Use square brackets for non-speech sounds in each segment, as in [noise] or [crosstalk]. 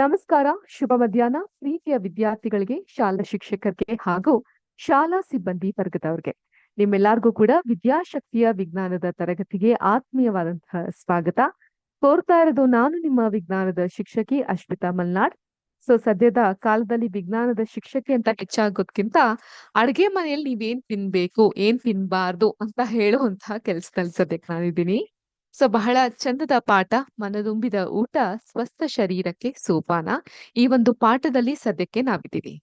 ನಮಸ್ಕಾರ. ಶುಭ ಮಧ್ಯಾಹ್ನ. ಪ್ರೀತಿಯ ವಿದ್ಯಾರ್ಥಿಗಳಿಗೆ, ಶಾಲಾ ಶಿಕ್ಷಕರಿಗೆ ಹಾಗೂ ಶಾಲಾ ಸಿಬ್ಬಂದಿ ವರ್ಗದವ್ರಿಗೆ. ನಿಮ್ಮೆಲ್ಲರಿಗೂ ಕೂಡ ವಿದ್ಯಾಶಕ್ತಿಯ ವಿಜ್ಞಾನದ ತರಗತಿಗೆ ಆತ್ಮೀಯವಾದಂತಹ ಸ್ವಾಗತ. ಕೋರ್ತಾ ಇರೋದು ನಾನು ನಿಮ್ಮ ವಿಜ್ಞಾನದ ಶಿಕ್ಷಕಿ ಅಶ್ವಿತಾ ಮಲ್ನಾಡ್. ಸೊ ಸದ್ಯದ ಕಾಲದಲ್ಲಿ ವಿಜ್ಞಾನದ ಶಿಕ್ಷಕಿ ಅಂತ ಹೆಚ್ಚಾಗೋದ್ಕಿಂತ ಅಡ್ಗೆ ಮನೆಯಲ್ಲಿ ನೀವೇನ್ ತಿನ್ಬೇಕು, ಏನ್ ತಿನ್ಬಾರ್ದು ಅಂತ ಹೇಳುವಂತಹ ಕೆಲ್ಸದಲ್ಲಿ ಸದ್ಯಕ್ಕೆ ನಾನಿದ್ದೀನಿ. ಸೊ ಬಹಳ ಚಂದದ ಪಾಠ. ಮನದುಂಬಿದ ಊಟ ಸ್ವಸ್ಥ ಶರೀರಕ್ಕೆ ಸೋಪಾನ. ಈ ಒಂದು ಪಾಠದಲ್ಲಿ ಸದ್ಯಕ್ಕೆ ನಾವಿದ್ದೀವಿ.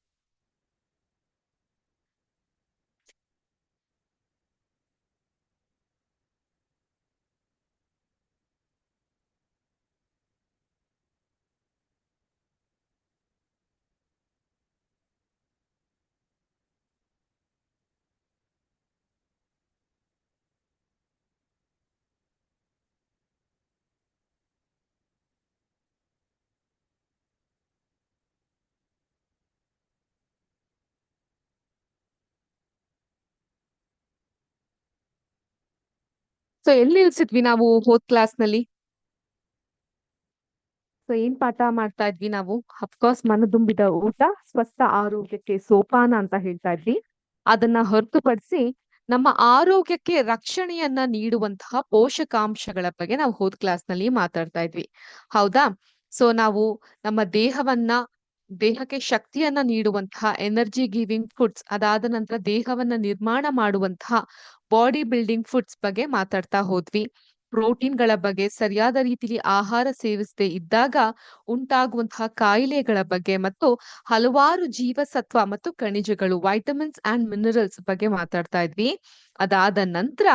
ಸೊ ಎಲ್ಲಿ ನಿಲ್ಸಿದ್ವಿ ನಾವು ಹೋದ್ ಕ್ಲಾಸ್ನಲ್ಲಿ? ಸೊ ಏನ್ ಪಾಠ ಮಾಡ್ತಾ ಇದ್ವಿ ನಾವು? ಅಫ್ಕೋರ್ಸ್ ಮನದುಂಬಿದ ಊಟ, ಸ್ವಸ್ಥ ಆರೋಗ್ಯಕ್ಕೆ ಸೋಪಾನ ಅಂತ ಹೇಳ್ತಾ ಇದ್ವಿ. ಅದನ್ನ ಹೊರತುಪಡಿಸಿ ನಮ್ಮ ಆರೋಗ್ಯಕ್ಕೆ ರಕ್ಷಣೆಯನ್ನ ನೀಡುವಂತಹ ಪೋಷಕಾಂಶಗಳ ಬಗ್ಗೆ ನಾವು ಹೋದ್ ಕ್ಲಾಸ್ನಲ್ಲಿ ಮಾತಾಡ್ತಾ ಇದ್ವಿ. ಹೌದಾ? ಸೊ ನಾವು ನಮ್ಮ ದೇಹವನ್ನ ದೇಹಕ್ಕೆ ಶಕ್ತಿಯನ್ನ ನೀಡುವಂತಹ ಎನರ್ಜಿ ಗಿವಿಂಗ್ ಫುಡ್ಸ್ ಅದಾದ ನಂತರ ದೇಹವನ್ನ ನಿರ್ಮಾಣ ಮಾಡುವಂತಹ ಬಾಡಿ ಬಿಲ್ಡಿಂಗ್ ಫುಡ್ಸ್ ಬಗ್ಗೆ ಮಾತಾಡ್ತಾ ಹೋದ್ವಿ. ಪ್ರೋಟೀನ್ಗಳ ಬಗ್ಗೆ, ಸರಿಯಾದ ರೀತಿಲಿ ಆಹಾರ ಸೇವಿಸದೆ ಇದ್ದಾಗ ಉಂಟಾಗುವಂತಹ ಕಾಯಿಲೆಗಳ ಬಗ್ಗೆ ಮತ್ತು ಹಲವಾರು ಜೀವಸತ್ವ ಮತ್ತು ಖನಿಜಗಳು ವೈಟಮಿನ್ಸ್ ಅಂಡ್ ಮಿನರಲ್ಸ್ ಬಗ್ಗೆ ಮಾತಾಡ್ತಾ ಇದ್ವಿ. ಅದಾದ ನಂತರ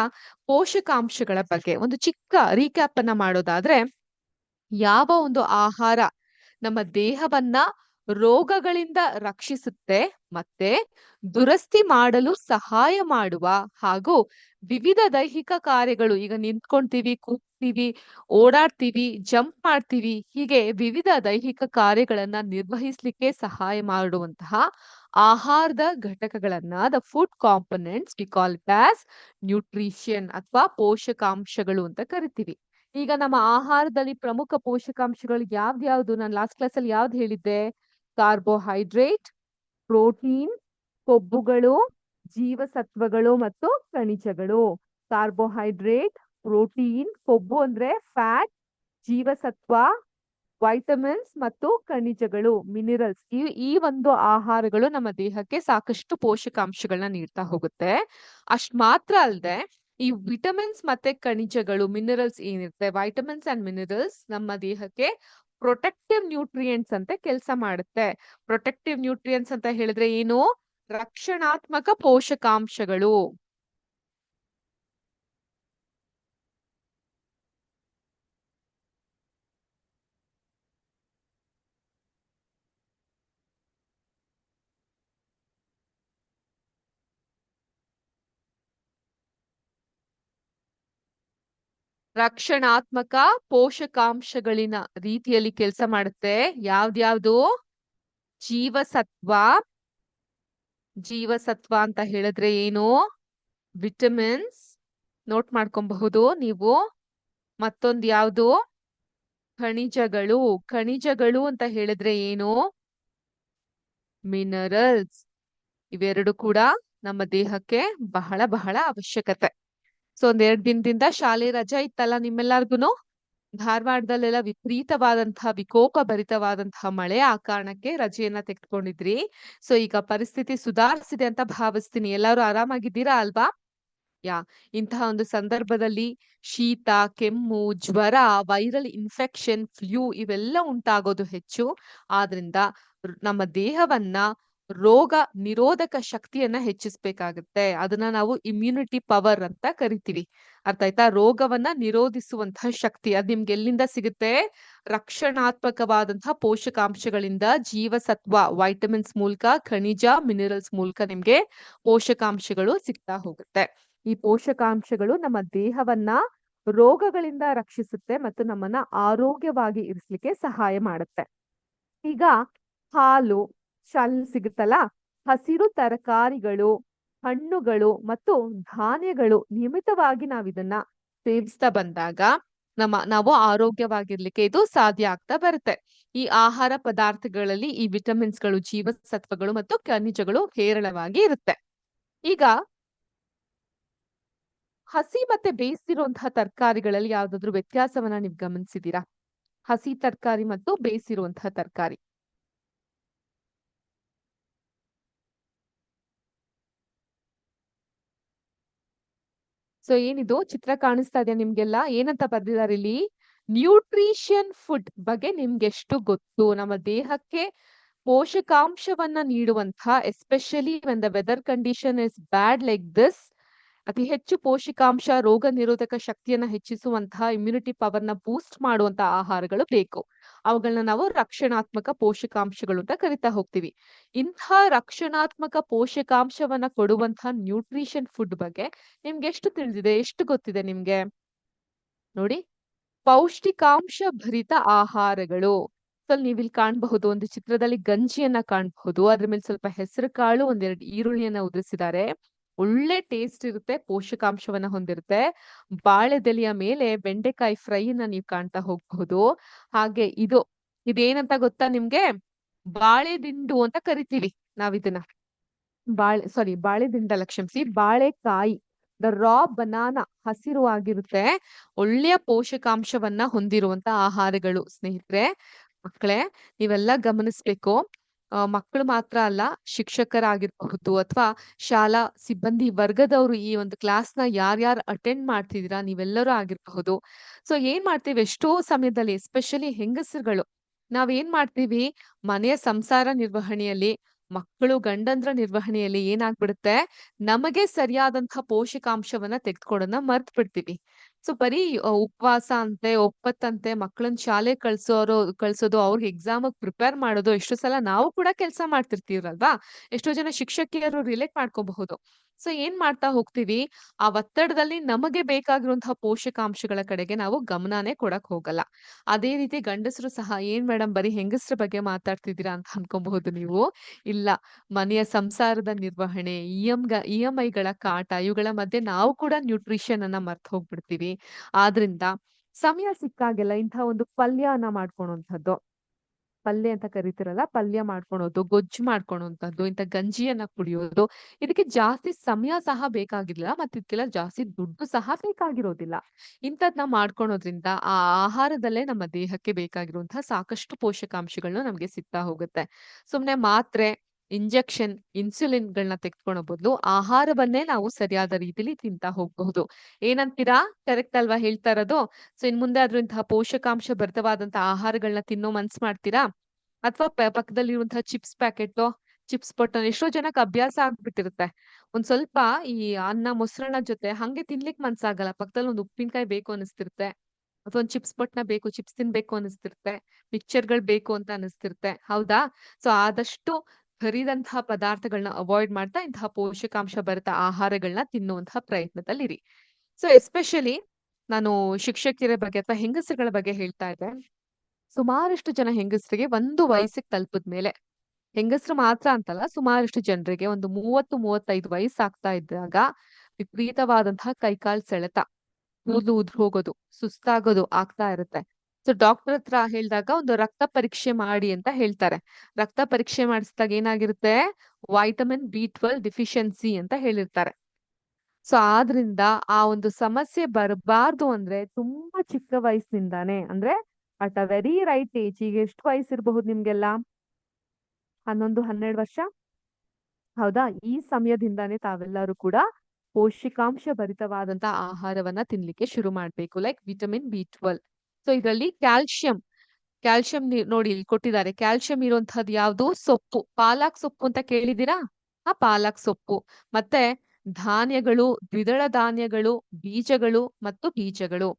ಪೋಷಕಾಂಶಗಳ ಬಗ್ಗೆ ಒಂದು ಚಿಕ್ಕ ರೀಕ್ಯಾಪ್ ಅನ್ನ ಮಾಡೋದಾದ್ರೆ, ಯಾವ ಒಂದು ಆಹಾರ ನಮ್ಮ ದೇಹವನ್ನ ರೋಗಗಳಿಂದ ರಕ್ಷಿಸುತ್ತೆ, ಮತ್ತೆ ದುರಸ್ತಿ ಮಾಡಲು ಸಹಾಯ ಮಾಡುವ ಹಾಗೂ ವಿವಿಧ ದೈಹಿಕ ಕಾರ್ಯಗಳು, ಈಗ ನಿಂತ್ಕೊಂತೀವಿ, ಕೂಗ್ತೀವಿ, ಓಡಾಡ್ತೀವಿ, ಜಂಪ್ ಮಾಡ್ತೀವಿ, ಹೀಗೆ ವಿವಿಧ ದೈಹಿಕ ಕಾರ್ಯಗಳನ್ನ ನಿರ್ವಹಿಸ್ಲಿಕ್ಕೆ ಸಹಾಯ ಮಾಡುವಂತಹ ಆಹಾರದ ಘಟಕಗಳನ್ನ, the food components, we call as nutrition ಅಥವಾ ಪೋಷಕಾಂಶಗಳು ಅಂತ ಕರಿತೀವಿ. ಈಗ ನಮ್ಮ ಆಹಾರದಲ್ಲಿ ಪ್ರಮುಖ ಪೋಷಕಾಂಶಗಳು ಯಾವ್ದ್ಯಾವ್ದು? ನಾನು ಲಾಸ್ಟ್ ಕ್ಲಾಸ್ ಅಲ್ಲಿ ಯಾವ್ದು ಹೇಳಿದ್ದೆ? ಕಾರ್ಬೋಹೈಡ್ರೇಟ್, ಪ್ರೋಟೀನ್, ಕೊಬ್ಬುಗಳು, ಜೀವಸತ್ವಗಳು ಮತ್ತು ಖನಿಜಗಳು. ಕಾರ್ಬೋಹೈಡ್ರೇಟ್, ಪ್ರೋಟೀನ್, ಕೊಬ್ಬು ಅಂದ್ರೆ ಫ್ಯಾಟ್, ಜೀವಸತ್ವ, ವೈಟಮಿನ್ಸ್ ಮತ್ತು ಖನಿಜಗಳು, ಮಿನರಲ್ಸ್. ಈ ಈ ಒಂದು ಆಹಾರಗಳು ನಮ್ಮ ದೇಹಕ್ಕೆ ಸಾಕಷ್ಟು ಪೋಷಕಾಂಶಗಳನ್ನ ನೀಡ್ತಾ ಹೋಗುತ್ತೆ. ಅಷ್ಟ್ ಮಾತ್ರ ಅಲ್ಲದೆ ಈ ವಿಟಮಿನ್ಸ್ ಮತ್ತೆ ಖನಿಜಗಳು, ಮಿನರಲ್ಸ್ ಏನಿರುತ್ತೆ? ವೈಟಮಿನ್ಸ್ ಅಂಡ್ ಮಿನರಲ್ಸ್ ನಮ್ಮ ದೇಹಕ್ಕೆ ಪ್ರೊಟೆಕ್ಟಿವ್ ನ್ಯೂಟ್ರಿಯೆಂಟ್ಸ್ ಅಂತ ಕೆಲಸ ಮಾಡುತ್ತೆ. ಪ್ರೊಟೆಕ್ಟಿವ್ ನ್ಯೂಟ್ರಿಯೆಂಟ್ಸ್ ಅಂತ ಹೇಳಿದ್ರೆ ಏನು? ರಕ್ಷಣಾತ್ಮಕ ಪೋಷಕಾಂಶಗಳು. ರಕ್ಷಣಾತ್ಮಕ ಪೋಷಕಾಂಶಗಳಿನ ರೀತಿಯಲ್ಲಿ ಕೆಲಸ ಮಾಡುತ್ತೆ. ಯಾವ್ದ್ಯಾವ್ದು? ಜೀವಸತ್ವ. ಜೀವಸತ್ವ ಅಂತ ಹೇಳಿದ್ರೆ ಏನು? ವಿಟಮಿನ್ಸ್. ನೋಟ್ ಮಾಡ್ಕೊಬಹುದು ನೀವು. ಮತ್ತೊಂದು ಯಾವುದು? ಖನಿಜಗಳು. ಖನಿಜಗಳು ಅಂತ ಹೇಳಿದ್ರೆ ಏನು? ಮಿನರಲ್ಸ್. ಇವೆರಡು ಕೂಡ ನಮ್ಮ ದೇಹಕ್ಕೆ ಬಹಳ ಬಹಳ ಅವಶ್ಯಕತೆ. ಸೊ ಒಂದ್ ಎರಡ್ ದಿನದಿಂದ ಶಾಲೆ ರಜಾ ಇತ್ತಲ್ಲ ನಿಮ್ಮೆಲ್ಲರಿಗೂನು? ಧಾರವಾಡದಲ್ಲೆಲ್ಲ ವಿಪರೀತವಾದಂತಹ ವಿಕೋಪ ಭರಿತವಾದಂತಹ ಮಳೆ ಆ ಕಾರಣಕ್ಕೆ ರಜೆಯನ್ನ ತೆಗೆದುಕೊಂಡಿದ್ರಿ. ಸೊ ಈಗ ಪರಿಸ್ಥಿತಿ ಸುಧಾರಿಸಿದೆ ಅಂತ ಭಾವಿಸ್ತೀನಿ. ಎಲ್ಲರೂ ಆರಾಮಾಗಿದ್ದೀರಾ ಅಲ್ವಾ? ಯಾ ಇಂತಹ ಒಂದು ಸಂದರ್ಭದಲ್ಲಿ ಶೀತ, ಕೆಮ್ಮು, ಜ್ವರ, ವೈರಲ್ ಇನ್ಫೆಕ್ಷನ್, ಫ್ಲೂ ಇವೆಲ್ಲ ಉಂಟಾಗೋದು ಹೆಚ್ಚು. ಆದ್ರಿಂದ, ನಮ್ಮ ದೇಹವನ್ನ ರೋಗ ನಿರೋಧಕ ಶಕ್ತಿಯನ್ನ ಹೆಚ್ಚಿಸ್ಬೇಕಾಗತ್ತೆ. ಅದನ್ನ ನಾವು ಇಮ್ಯುನಿಟಿ ಪವರ್ ಅಂತ ಕರಿತೀವಿ. ಅರ್ಥ ಆಯ್ತಾ? ರೋಗವನ್ನ ನಿರೋಧಿಸುವಂತಹ ಶಕ್ತಿ ಅದ್ ನಿಮ್ಗೆ ಎಲ್ಲಿಂದ ಸಿಗುತ್ತೆ? ರಕ್ಷಣಾತ್ಮಕವಾದಂತಹ ಪೋಷಕಾಂಶಗಳಿಂದ ಜೀವಸತ್ವ ವೈಟಮಿನ್ಸ್ ಮೂಲಕ, ಖನಿಜ ಮಿನರಲ್ಸ್ ಮೂಲಕ ನಿಮ್ಗೆ ಪೋಷಕಾಂಶಗಳು ಸಿಗ್ತಾ ಹೋಗುತ್ತೆ. ಈ ಪೋಷಕಾಂಶಗಳು ನಮ್ಮ ದೇಹವನ್ನ ರೋಗಗಳಿಂದ ರಕ್ಷಿಸುತ್ತೆ ಮತ್ತು ನಮ್ಮನ್ನ ಆರೋಗ್ಯವಾಗಿ ಇರಿಸ್ಲಿಕ್ಕೆ ಸಹಾಯ ಮಾಡುತ್ತೆ. ಈಗ ಹಾಲು ಶಾಲ್ ಸಿಗುತ್ತಲ್ಲ? ಹಸಿರು ತರಕಾರಿಗಳು, ಹಣ್ಣುಗಳು ಮತ್ತು ಧಾನ್ಯಗಳು ನಿಯಮಿತವಾಗಿ ನಾವಿದನ್ನ ಸೇವಿಸ್ತಾ ಬಂದಾಗ ನಮ್ಮ, ನಾವು ಆರೋಗ್ಯವಾಗಿರ್ಲಿಕ್ಕೆ ಇದು ಸಾಧ್ಯ ಆಗ್ತಾ ಬರುತ್ತೆ. ಈ ಆಹಾರ ಪದಾರ್ಥಗಳಲ್ಲಿ ಈ ವಿಟಮಿನ್ಸ್ಗಳು, ಜೀವಸತ್ವಗಳು ಮತ್ತು ಖನಿಜಗಳು ಹೇರಳವಾಗಿ ಇರುತ್ತೆ. ಈಗ ಹಸಿ ಮತ್ತೆ ಬೇಯಿಸಿರುವಂತಹ ತರಕಾರಿಗಳಲ್ಲಿ ಯಾವ್ದಾದ್ರು ವ್ಯತ್ಯಾಸವನ್ನ ನೀವು ಗಮನಿಸಿದೀರಾ ಹಸಿ ತರಕಾರಿ ಮತ್ತು ಬೇಯಿಸಿರುವಂತಹ ತರಕಾರಿ. ಸೊ ಏನಿದು? ಚಿತ್ರ ಕಾಣಿಸ್ತಾ ಇದೆಯಾ ನಿಮ್ಗೆಲ್ಲ? ಏನಂತ ಬರ್ದಿದ್ದಾರೆ ಇಲ್ಲಿ? ನ್ಯೂಟ್ರಿಷನ್ ಫುಡ್ ಬಗ್ಗೆ ನಿಮ್ಗೆ ಎಷ್ಟು ಗೊತ್ತು? ನಮ್ಮ ದೇಹಕ್ಕೆ ಪೋಷಕಾಂಶವನ್ನ ನೀಡುವಂತಹ especially when the weather condition is bad like this ಅತಿ ಹೆಚ್ಚು ಪೋಷಕಾಂಶ, ರೋಗ ನಿರೋಧಕ ಶಕ್ತಿಯನ್ನ ಹೆಚ್ಚಿಸುವಂತಹ ಇಮ್ಯುನಿಟಿ ಪವರ್ನ ಬೂಸ್ಟ್ ಮಾಡುವಂತಹ ಆಹಾರಗಳು ಬೇಕು. ಅವುಗಳನ್ನ ನಾವು ರಕ್ಷಣಾತ್ಮಕ ಪೋಷಕಾಂಶಗಳು ಅಂತ ಕರಿತಾ ಹೋಗ್ತೀವಿ. ಇಂತಹ ರಕ್ಷಣಾತ್ಮಕ ಪೋಷಕಾಂಶವನ್ನ ಕೊಡುವಂತಹ ನ್ಯೂಟ್ರಿಷನ್ ಫುಡ್ ಬಗ್ಗೆ ನಿಮ್ಗೆ ಎಷ್ಟು ತಿಳಿದಿದೆ, ಎಷ್ಟು ಗೊತ್ತಿದೆ ನಿಮ್ಗೆ? ನೋಡಿ, ಪೌಷ್ಟಿಕಾಂಶ ಭರಿತ ಆಹಾರಗಳು. ನೀವ್ ಇಲ್ಲಿ ಕಾಣಬಹುದು, ಒಂದು ಚಿತ್ರದಲ್ಲಿ ಗಂಜಿಯನ್ನ ಕಾಣಬಹುದು. ಅದ್ರ ಮೇಲೆ ಸ್ವಲ್ಪ ಹೆಸರು ಕಾಳು, ಒಂದೆರಡು ಈರುಳ್ಳಿಯನ್ನ ಉದುರಿಸಿದ್ದಾರೆ. ಒಳ್ಳೆ ಟೇಸ್ಟ್ ಇರುತ್ತೆ, ಪೋಷಕಾಂಶವನ್ನ ಹೊಂದಿರುತ್ತೆ. ಬಾಳೆದೆಲೆಯ ಮೇಲೆ ಬೆಂಡೆಕಾಯಿ ಫ್ರೈನ ನೀವು ಕಾಣ್ತಾ ಹೋಗ್ಬಹುದು ಹಾಗೆ ಇದು, ಇದೇನಂತ ಗೊತ್ತಾ ನಿಮ್ಗೆ? ಬಾಳೆ ದಿಂಡು ಅಂತ ಕರಿತೀವಿ ನಾವಿದನ್ನ. ಬಾಳೆ ಸಾರಿ ಬಾಳೆ ದಿಂಡ ಕ್ಷಮಿಸಿ ಬಾಳೆಕಾಯಿ ದ ರಾ ಬನಾನಾ ಹಸಿರು ಆಗಿರುತ್ತೆ. ಒಳ್ಳೆಯ ಪೋಷಕಾಂಶವನ್ನ ಹೊಂದಿರುವಂತ ಆಹಾರಗಳು, ಸ್ನೇಹಿತರೆ, ಮಕ್ಕಳೇ, ನೀವೆಲ್ಲ ಗಮನಿಸ್ಬೇಕು. ಮಕ್ಕಳು ಮಾತ್ರ ಅಲ್ಲ, ಶಿಕ್ಷಕರಾಗಿರ್ಬಹುದು ಅಥವಾ ಶಾಲಾ ಸಿಬ್ಬಂದಿ ವರ್ಗದವರು ಈ ಒಂದು ಕ್ಲಾಸ್ನ ಯಾರ್ಯಾರು ಅಟೆಂಡ್ ಮಾಡ್ತಿದ್ದೀರಾ, ನೀವೆಲ್ಲರೂ ಆಗಿರಬಹುದು. ಸೊ ಏನ್ ಮಾಡ್ತೀವಿ? ಎಷ್ಟೋ ಸಮಯದಲ್ಲಿ ಎಸ್ಪೆಷಲಿ ಹೆಂಗಸರುಗಳು ಏನ್ ಮಾಡ್ತೀವಿ? ಮನೆಯ ಸಂಸಾರ ನಿರ್ವಹಣೆಯಲ್ಲಿ, ಮಕ್ಕಳು ಗಂಡಂದ್ರ ನಿರ್ವಹಣೆಯಲ್ಲಿ ಏನಾಗ್ಬಿಡುತ್ತೆ? ನಮಗೆ ಸರಿಯಾದಂತಹ ಪೋಷಕಾಂಶವನ್ನ ತೆಗೆದುಕೊಡೋದನ್ನ ಮರ್ತ್ ಬಿಡ್ತೀವಿ ಸೊ ಬರೀ ಉಪವಾಸ ಅಂತೆ, ಒಪ್ಪತ್ತಂತೆ ಮಕ್ಕಳನ್ನ ಶಾಲೆ ಕಳ್ಸೋರು, ಕಳ್ಸೋದು, ಅವ್ರಿಗೆ ಎಕ್ಸಾಮ್ ಪ್ರಿಪೇರ್ ಮಾಡೋದು, ಎಷ್ಟೋ ಸಲ ನಾವು ಕೂಡ ಕೆಲಸ ಮಾಡ್ತಿರ್ತೀವಲ್ವಾ ಎಷ್ಟೋ ಜನ ಶಿಕ್ಷಕಿಯರು ರಿಲೇಟ್ ಮಾಡ್ಕೋಬಹುದು. ಸೊ ಏನ್ ಮಾಡ್ತಾ ಹೋಗ್ತೀವಿ? ಆ ಒತ್ತಡದಲ್ಲಿ ನಮಗೆ ಬೇಕಾಗಿರುವಂತಹ ಪೋಷಕಾಂಶಗಳ ಕಡೆಗೆ ನಾವು ಗಮನನೇ ಕೊಡಕ್ ಹೋಗಲ್ಲ. ಅದೇ ರೀತಿ ಗಂಡಸರು ಸಹ, ಏನ್ ಮೇಡಮ್ ಬರೀ ಹೆಂಗಸ್ರ ಬಗ್ಗೆ ಮಾತಾಡ್ತಿದ್ದೀರಾ? ಅಂತ ಅನ್ಕೊಬಹುದು ನೀವು. ಇಲ್ಲ, ಮನೆಯ ಸಂಸಾರದ ನಿರ್ವಹಣೆ, ಇ ಎಂ ಇ ಎಂ ಐಗಳ ಕಾಟ, ಇವುಗಳ ಮಧ್ಯೆ ನಾವು ಕೂಡ ನ್ಯೂಟ್ರಿಷನ್ ಅನ್ನ ಮರ್ತು ಹೋಗ್ಬಿಡ್ತೀವಿ. ಆದ್ರಿಂದ, ಸಮಯ ಸಿಕ್ಕಾಗೆಲ್ಲ ಇಂತಹ ಒಂದು ಪಲ್ಯನ ಮಾಡ್ಕೊಳುವಂಥದ್ದು ಪಲ್ಯ ಅಂತ ಕರಿತಿರಲ್ಲ, ಪಲ್ಯ ಮಾಡ್ಕೊಳೋದು, ಗೊಜ್ಜು ಮಾಡ್ಕೊಳೋಂಥದ್ದು, ಇಂಥ ಗಂಜಿಯನ್ನ ಕುಡಿಯೋದು, ಇದಕ್ಕೆ ಜಾಸ್ತಿ ಸಮಯ ಸಹ ಬೇಕಾಗಿರ್ಲಿಲ್ಲ ಮತ್ತೆ ಇದಕ್ಕೆಲ್ಲ ಜಾಸ್ತಿ ದುಡ್ಡು ಸಹ ಬೇಕಾಗಿರೋದಿಲ್ಲ. ಇಂಥದ್ನ ಮಾಡ್ಕೊಳೋದ್ರಿಂದ ಆ ಆಹಾರದಲ್ಲೇ ನಮ್ಮ ದೇಹಕ್ಕೆ ಬೇಕಾಗಿರುವಂತಹ ಸಾಕಷ್ಟು ಪೋಷಕಾಂಶಗಳನ್ನ ನಮ್ಗೆ ಸಿಗ್ತಾ ಹೋಗುತ್ತೆ. ಸುಮ್ನೆ ಮಾತ್ರೆ ಇಂಜೆಕ್ಷನ್ ಇನ್ಸುಲಿನ್ಗಳನ್ನ ತೆಗೆದುಕೊಳ್ಳೋ ಬದಲು ಆಹಾರವನ್ನೇ ನಾವು ಸರಿಯಾದ ರೀತಿಲಿ ತಿಂತಾ ಹೋಗಬಹುದು. ಏನಂತೀರಾ? ಕರೆಕ್ಟ್ ಅಲ್ವಾ ಹೇಳ್ತಾ ಇರೋದು? ಸೊ ಇನ್ ಮುಂದೆ ಆದ್ರೂ ಇಂತಹ ಪೋಷಕಾಂಶ ಭರಿತವಾದಂತಹ ಆಹಾರಗಳನ್ನ ತಿನ್ನೋ ಮನ್ಸ್ ಮಾಡ್ತೀರಾ? ಅಥವಾ ಪಕ್ಕದಲ್ಲಿರುವಂತಹ ಚಿಪ್ಸ್ ಪ್ಯಾಕೆಟ್, ಚಿಪ್ಸ್ ಪೊಟ್ಟಣ ಎಷ್ಟೋ ಜನಕ್ಕೆ ಅಭ್ಯಾಸ ಆಗ್ಬಿಟ್ಟಿರುತ್ತೆ. ಒಂದ್ ಸ್ವಲ್ಪ ಈ ಅನ್ನ ಮೊಸರನ್ನ ಜೊತೆ ಹಂಗೆ ತಿನ್ಲಿಕ್ ಮನ್ಸಾಗಲ್ಲ ಪಕ್ಕದಲ್ಲಿ ಒಂದು ಉಪ್ಪಿನಕಾಯಿ ಬೇಕು ಅನಿಸ್ತಿರುತ್ತೆ. ಅಥವಾ ಒಂದ್ ಚಿಪ್ಸ್ ಪೊಟ್ನ ಬೇಕು, ಚಿಪ್ಸ್ ತಿನ್ಬೇಕು ಅನಿಸ್ತಿರುತ್ತೆ. ಪಿಕ್ಚರ್ಗಳು ಬೇಕು ಅಂತ ಅನಿಸ್ತಿರುತ್ತೆ. ಹೌದಾ? ಸೊ, ಆದಷ್ಟು ಹರಿದಂತಹ ಪದಾರ್ಥಗಳನ್ನ ಅವಾಯ್ಡ್ ಮಾಡ್ತಾ ಇಂತಹ ಪೋಷಕಾಂಶ ಭರಿತ ಆಹಾರಗಳನ್ನ ತಿನ್ನುವಂತಹ ಪ್ರಯತ್ನದಲ್ಲಿರಿ. ಸೊ ಎಸ್ಪೆಷಲಿ ನಾನು ಶಿಕ್ಷಕಿಯರ ಬಗ್ಗೆ ಅಥವಾ ಹೆಂಗಸರುಗಳ ಬಗ್ಗೆ ಹೇಳ್ತಾ ಇದ್ದೆ. ಸುಮಾರಷ್ಟು ಜನ ಹೆಂಗಸರಿಗೆ ಒಂದು ವಯಸ್ಸಿಗೆ ತಲುಪದ ಮೇಲೆ, ಹೆಂಗಸರು ಮಾತ್ರ ಅಂತಲ್ಲ, ಸುಮಾರಷ್ಟು ಜನರಿಗೆ ಒಂದು ಮೂವತ್ತು, ಮೂವತ್ತೈದು ವಯಸ್ಸಾಗ್ತಾ ಇದ್ದಾಗ ವಿಪರೀತವಾದಂತಹ ಕೈಕಾಲ್ ಸೆಳೆತ ಕೂದಲು ಉದ್ರೋಗೋದು ಸುಸ್ತಾಗೋದು ಆಗ್ತಾ ಇರುತ್ತೆ. ಸೊ ಡಾಕ್ಟರ್ ಹತ್ರ ಹೇಳಿದಾಗ ಒಂದು ರಕ್ತ ಪರೀಕ್ಷೆ ಮಾಡಿ ಅಂತ ಹೇಳ್ತಾರೆ. ರಕ್ತ ಪರೀಕ್ಷೆ ಮಾಡಿಸಿದಾಗ ಏನಾಗಿರುತ್ತೆ? ವೈಟಮಿನ್ ಬಿ ಟ್ವೆಲ್ ಡಿಫಿಷಿಯನ್ಸಿ ಅಂತ ಹೇಳಿರ್ತಾರೆ. ಸೊ ಆದ್ರಿಂದ ಆ ಒಂದು ಸಮಸ್ಯೆ ಬರಬಾರ್ದು ಅಂದ್ರೆ ತುಂಬಾ ಚಿಕ್ಕ ವಯಸ್ಸಿನಿಂದಾನೆ ಅಂದ್ರೆ at a very right age ಈಗ ಎಷ್ಟು ವಯಸ್ಸಿರಬಹುದು ನಿಮ್ಗೆಲ್ಲ? ಹನ್ನೊಂದು, ಹನ್ನೆರಡು ವರ್ಷ? ಹೌದಾ? ಈ ಸಮಯದಿಂದಾನೇ ತಾವೆಲ್ಲರೂ ಕೂಡ ಪೌಷ್ಟಿಕಾಂಶ ಭರಿತವಾದಂತ ಆಹಾರವನ್ನ ತಿನ್ಲಿಕ್ಕೆ ಶುರು ಮಾಡ್ಬೇಕು. Like vitamin B twelve so ಇದರಲ್ಲಿ ಕ್ಯಾಲ್ಸಿಯಂ ಕ್ಯಾಲ್ಸಿಯಂ ನೋಡಿ ಇಲ್ಲಿ ಕೊಟ್ಟಿದ್ದಾರೆ. ಕ್ಯಾಲ್ಸಿಯಂ ಇರುವಂತಹದ್ದು ಯಾವುದು? ಸೊಪ್ಪು. ಪಾಲಕ್ ಸೊಪ್ಪು ಅಂತ ಕೇಳಿದೀರಾ ಆ ಪಾಲಕ್ ಸೊಪ್ಪು. ಮತ್ತೆ ಧಾನ್ಯಗಳು, ದ್ವಿದಳ ಧಾನ್ಯಗಳು, ಬೀಜಗಳು ಮತ್ತು ಬೀಜಗಳು.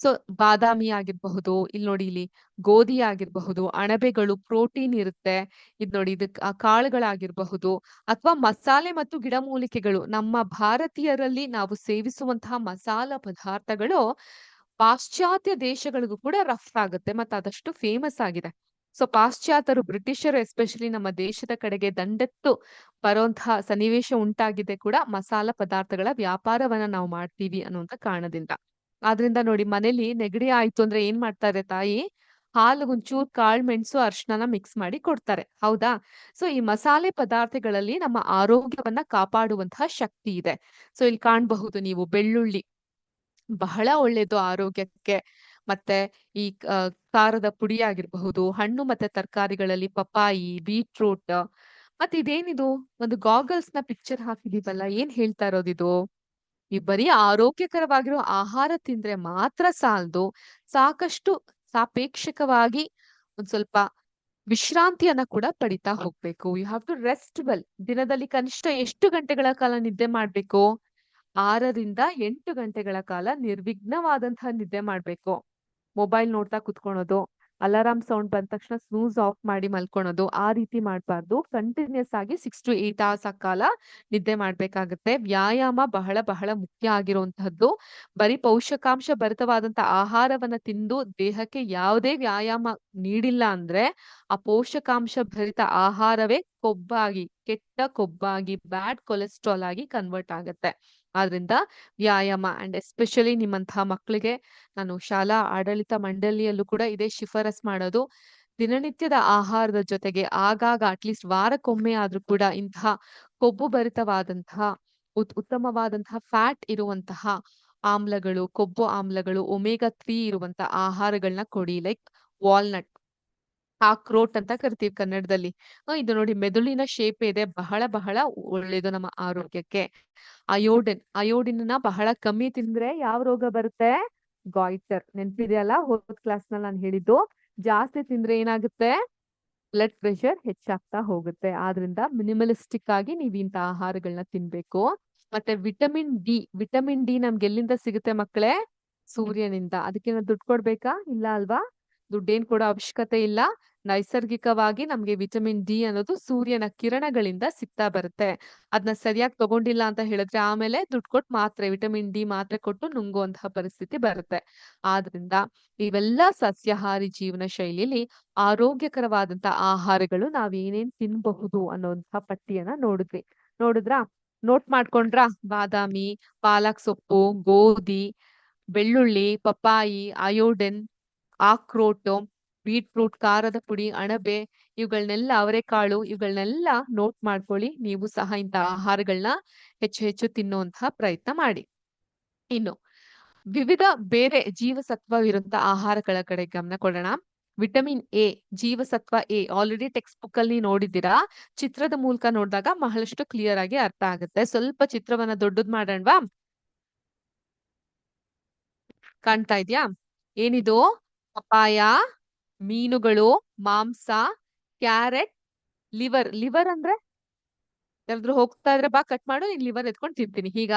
ಸೊ ಬಾದಾಮಿ ಆಗಿರ್ಬಹುದು, ಇಲ್ಲಿ ನೋಡಿ ಇಲ್ಲಿ ಗೋಧಿ ಆಗಿರ್ಬಹುದು, ಅಣಬೆಗಳು, ಪ್ರೋಟೀನ್ ಇರುತ್ತೆ. ಇದ್ ನೋಡಿ ಇದು ಕಾಳುಗಳಾಗಿರ್ಬಹುದು. ಅಥವಾ ಮಸಾಲೆ ಮತ್ತು ಗಿಡಮೂಲಿಕೆಗಳು ನಮ್ಮ ಭಾರತೀಯರಲ್ಲಿ ನಾವು ಸೇವಿಸುವಂತಹ ಮಸಾಲ ಪದಾರ್ಥಗಳು ಪಾಶ್ಚಾತ್ಯ ದೇಶಗಳಿಗೂ ಕೂಡ ರಫ್ತಾಗುತ್ತೆ ಮತ್ತೆ ಅದಷ್ಟು ಫೇಮಸ್ ಆಗಿದೆ. ಸೊ ಪಾಶ್ಚಾತ್ಯರು ಬ್ರಿಟಿಷರು ಎಸ್ಪೆಷಲಿ ನಮ್ಮ ದೇಶದ ಕಡೆಗೆ ದಂಡೆತ್ತು ಬರುವಂತಹ ಸನ್ನಿವೇಶ ಉಂಟಾಗಿದೆ ಕೂಡ ಮಸಾಲ ಪದಾರ್ಥಗಳ ವ್ಯಾಪಾರವನ್ನ ನಾವು ಮಾಡ್ತೀವಿ ಅನ್ನುವಂತ ಕಾರಣದಿಂದ. ಆದ್ರಿಂದ ನೋಡಿ ಮನೇಲಿ ನೆಗಡಿ ಆಯ್ತು ಅಂದ್ರೆ ಏನ್ ಮಾಡ್ತಾರೆ ತಾಯಿ? ಹಾಲು ಗುಂಚು ಕಾಳು ಮೆಣಸು ಅರ್ಶನ ಮಿಕ್ಸ್ ಮಾಡಿ ಕೊಡ್ತಾರೆ. ಹೌದಾ? ಸೊ ಈ ಮಸಾಲೆ ಪದಾರ್ಥಗಳಲ್ಲಿ ನಮ್ಮ ಆರೋಗ್ಯವನ್ನ ಕಾಪಾಡುವಂತಹ ಶಕ್ತಿ ಇದೆ. ಸೊ ಇಲ್ಲಿ ಕಾಣಬಹುದು ನೀವು ಬೆಳ್ಳುಳ್ಳಿ ಬಹಳ ಒಳ್ಳೇದು ಆರೋಗ್ಯಕ್ಕೆ. ಮತ್ತೆ ಈ ಖಾರದ ಪುಡಿ ಆಗಿರಬಹುದು, ಹಣ್ಣು ಮತ್ತೆ ತರಕಾರಿಗಳಲ್ಲಿ ಪಪಾಯಿ ಬೀಟ್ರೂಟ್, ಮತ್ತೆ ಇದೇನಿದು? ಒಂದು ಗಾಗಲ್ಸ್ನ ಪಿಕ್ಚರ್ ಹಾಕಿದೀವಲ್ಲ, ಏನ್ ಹೇಳ್ತಾ ಇರೋದಿದು ಈ ಬರೀ ಆರೋಗ್ಯಕರವಾಗಿರೋ ಆಹಾರ ತಿಂದ್ರೆ ಮಾತ್ರ ಸಾಲದು. ಸಾಕಷ್ಟು ಸಾಪೇಕ್ಷಕವಾಗಿ ಒಂದ್ ಸ್ವಲ್ಪ ವಿಶ್ರಾಂತಿಯನ್ನ ಕೂಡ ಪಡಿತಾ ಹೋಗ್ಬೇಕು. You have to rest well ದಿನದಲ್ಲಿ ಕನಿಷ್ಠ ಎಷ್ಟು ಗಂಟೆಗಳ ಕಾಲ ನಿದ್ದೆ ಮಾಡ್ಬೇಕು? ಆರರಿಂದ ಎಂಟು ಗಂಟೆಗಳ ಕಾಲ ನಿರ್ವಿಘ್ನವಾದಂತಹ ನಿದ್ದೆ ಮಾಡ್ಬೇಕು. ಮೊಬೈಲ್ ನೋಡ್ತಾ ಕುತ್ಕೊಳೋದು ಅಲಾರಾಮ್ ಸೌಂಡ್ ಬಂದ ತಕ್ಷಣ ಸ್ನೂಸ್ ಆಫ್ ಮಾಡಿ ಮಲ್ಕೊಳೋದು, ಆ ರೀತಿ ಮಾಡಬಾರ್ದು. ಕಂಟಿನ್ಯೂಸ್ ಆಗಿ ಸಿಕ್ಸ್ ಟು ಏಟ್ ಅವರ್ಸ್ ಕಾಲ ನಿದ್ದೆ ಮಾಡ್ಬೇಕಾಗತ್ತೆ. ವ್ಯಾಯಾಮ ಬಹಳ ಬಹಳ ಮುಖ್ಯ ಆಗಿರುವಂತಹದ್ದು. ಬರೀ ಪೌಷ್ಟಿಕಾಂಶ ಭರಿತವಾದಂತ ಆಹಾರವನ್ನ ತಿಂದು ದೇಹಕ್ಕೆ ಯಾವುದೇ ವ್ಯಾಯಾಮ ನೀಡಿಲ್ಲ ಅಂದ್ರೆ ಆ ಪೋಷಕಾಂಶ ಭರಿತ ಆಹಾರವೇ ಕೊಬ್ಬಾಗಿ ಕೆಟ್ಟ ಕೊಬ್ಬಾಗಿ, ಬ್ಯಾಡ್ ಕೊಲೆಸ್ಟ್ರಾಲ್ ಆಗಿ ಕನ್ವರ್ಟ್ ಆಗತ್ತೆ. ಆದ್ರಿಂದ ವ್ಯಾಯಾಮ ಅಂಡ್ ಎಸ್ಪೆಷಲಿ ನಿಮ್ಮಂತಹ ಮಕ್ಕಳಿಗೆ ನಾನು ಶಾಲಾ ಆಡಳಿತ ಮಂಡಳಿಯಲ್ಲೂ ಕೂಡ ಇದೇ ಶಿಫಾರಸ್ ಮಾಡೋದು. ದಿನನಿತ್ಯದ ಆಹಾರದ ಜೊತೆಗೆ ಆಗಾಗ ಅಟ್ಲೀಸ್ಟ್ ವಾರಕ್ಕೊಮ್ಮೆ ಆದ್ರೂ ಕೂಡ ಇಂತಹ ಕೊಬ್ಬು ಭರಿತವಾದಂತಹ ಉತ್, ಉತ್ತಮವಾದಂತಹ ಫ್ಯಾಟ್ ಇರುವಂತಹ ಆಮ್ಲಗಳು, ಕೊಬ್ಬು ಆಮ್ಲಗಳು ಒಮೆಗಾ ತ್ರೀ ಇರುವಂತಹ ಆಹಾರಗಳನ್ನ ಕೊಡಿ ಲೈಕ್ ವಾಲ್ನಟ್ ಆಕ್ರೋಟ್ ಅಂತ ಕರಿತೀವಿ ಕನ್ನಡದಲ್ಲಿ. ಇದು ನೋಡಿ ಮೆದುಳಿನ ಶೇಪ್ ಇದೆ, ಬಹಳ ಬಹಳ ಒಳ್ಳೇದು ನಮ್ಮ ಆರೋಗ್ಯಕ್ಕೆ. ಅಯೋಡಿನ್ ಅಯೋಡಿನ್ನ ಬಹಳ ಕಮ್ಮಿ ತಿಂದ್ರೆ ಯಾವ ರೋಗ ಬರುತ್ತೆ? ಗಾಯ್ಟರ್ ನೆನ್ಪಿದೆಯಲ್ಲ? ಹೋದ್ ಕ್ಲಾಸ್ನಲ್ಲಿ ನಾನು ಹೇಳಿದ್ದು. ಜಾಸ್ತಿ ತಿಂದ್ರೆ ಏನಾಗುತ್ತೆ? ಬ್ಲಡ್ ಪ್ರೆಷರ್ ಹೆಚ್ಚಾಗ್ತಾ ಹೋಗುತ್ತೆ. ಆದ್ರಿಂದ ಮಿನಿಮಲಿಸ್ಟಿಕ್ ಆಗಿ ನೀವು ಇಂತ ಆಹಾರಗಳನ್ನ ತಿನ್ಬೇಕು. ಮತ್ತೆ ವಿಟಮಿನ್ ಡಿ ವಿಟಮಿನ್ ಡಿ ನಮ್ಗೆ ಎಲ್ಲಿಂದ ಸಿಗುತ್ತೆ ಮಕ್ಕಳೇ ಸೂರ್ಯನಿಂದ. ಅದಕ್ಕೆ ನಾವು ದುಡ್ಡು ಕೊಡ್ಬೇಕಾ? ಇಲ್ಲ ಅಲ್ವಾ? ದುಡ್ಡೇನ್ ಕೊಡೋ ಅವಶ್ಯಕತೆ ಇಲ್ಲ. ನೈಸರ್ಗಿಕವಾಗಿ ನಮ್ಗೆ ವಿಟಮಿನ್ ಡಿ ಅನ್ನೋದು ಸೂರ್ಯನ ಕಿರಣಗಳಿಂದ ಸಿಗ್ತಾ ಬರುತ್ತೆ. ಅದನ್ನ ಸರಿಯಾಗಿ ತಗೊಂಡಿಲ್ಲ ಅಂತ ಹೇಳಿದ್ರೆ ಆಮೇಲೆ ದುಡ್ಡು ಕೊಟ್ಟು ಮಾತ್ರೆ, ವಿಟಮಿನ್ ಡಿ ಮಾತ್ರೆ ಕೊಟ್ಟು ನುಂಗುವಂತಹ ಪರಿಸ್ಥಿತಿ ಬರುತ್ತೆ. ಆದ್ರಿಂದ ಇವೆಲ್ಲ ಸಸ್ಯಾಹಾರಿ ಜೀವನ ಶೈಲಿಯಲ್ಲಿ ಆರೋಗ್ಯಕರವಾದಂತ ಆಹಾರಗಳು ನಾವ್ ಏನೇನ್ ತಿನ್ಬಹುದು ಅನ್ನೋಂತಹ ಪಟ್ಟಿಯನ್ನ ನೋಡಿದ್ವಿ. ನೋಡಿದ್ರ? ನೋಟ್ ಮಾಡ್ಕೊಂಡ್ರಾ? ಬಾದಾಮಿ, ಪಾಲಕ್ ಸೊಪ್ಪು, ಗೋಧಿ, ಬೆಳ್ಳುಳ್ಳಿ, ಪಪ್ಪಾಯಿ, ಅಯೋಡಿನ್ ಆಕ್ರೋಟು, ಬೀಟ್ರೂಟ್, ಖಾರದ ಪುಡಿ, ಅಣಬೆ ಇವುಗಳನ್ನೆಲ್ಲ ಅವರೆಕಾಳು ಇವುಗಳನ್ನೆಲ್ಲ ನೋಟ್ ಮಾಡ್ಕೊಳ್ಳಿ. ನೀವು ಸಹ ಇಂಥ ಆಹಾರಗಳನ್ನ ಹೆಚ್ಚು ಹೆಚ್ಚು ತಿನ್ನುವಂತಹ ಪ್ರಯತ್ನ ಮಾಡಿ. ಇನ್ನು, ವಿವಿಧ ಬೇರೆ ಜೀವಸತ್ವವಿರುವಂತಹ ಆಹಾರಗಳ ಕಡೆ ಗಮನ ಕೊಡೋಣ. ವಿಟಮಿನ್ ಎ, ಜೀವಸತ್ವ ಎ ಆಲ್ರೆಡಿ ಟೆಕ್ಸ್ಟ್ ಬುಕ್ ಅಲ್ಲಿ ನೋಡಿದ್ದೀರಾ? ಚಿತ್ರದ ಮೂಲಕ ನೋಡಿದಾಗ ಬಹಳಷ್ಟು ಕ್ಲಿಯರ್ ಆಗಿ ಅರ್ಥ ಆಗುತ್ತೆ. ಸ್ವಲ್ಪ ಚಿತ್ರವನ್ನ ದೊಡ್ಡದ್ ಮಾಡೋಣವಾ? ಕಾಣ್ತಾ ಇದ್ಯಾ? ಏನಿದು? ಪಪಾಯ ಮೀನುಗಳು, ಮಾಂಸ, ಕ್ಯಾರೆಟ್, ಲಿವರ್. ಲಿವರ್ ಅಂದ್ರೆ? ಯಾರಾದ್ರೂ ಹೋಗ್ತಾ ಇದ್ರೆ ಬಾ, ಕಟ್ ಮಾಡು, ನೀನ್ ಲಿವರ್ ಎತ್ಕೊಂಡು ತಿಂತೀನಿ. ಈಗ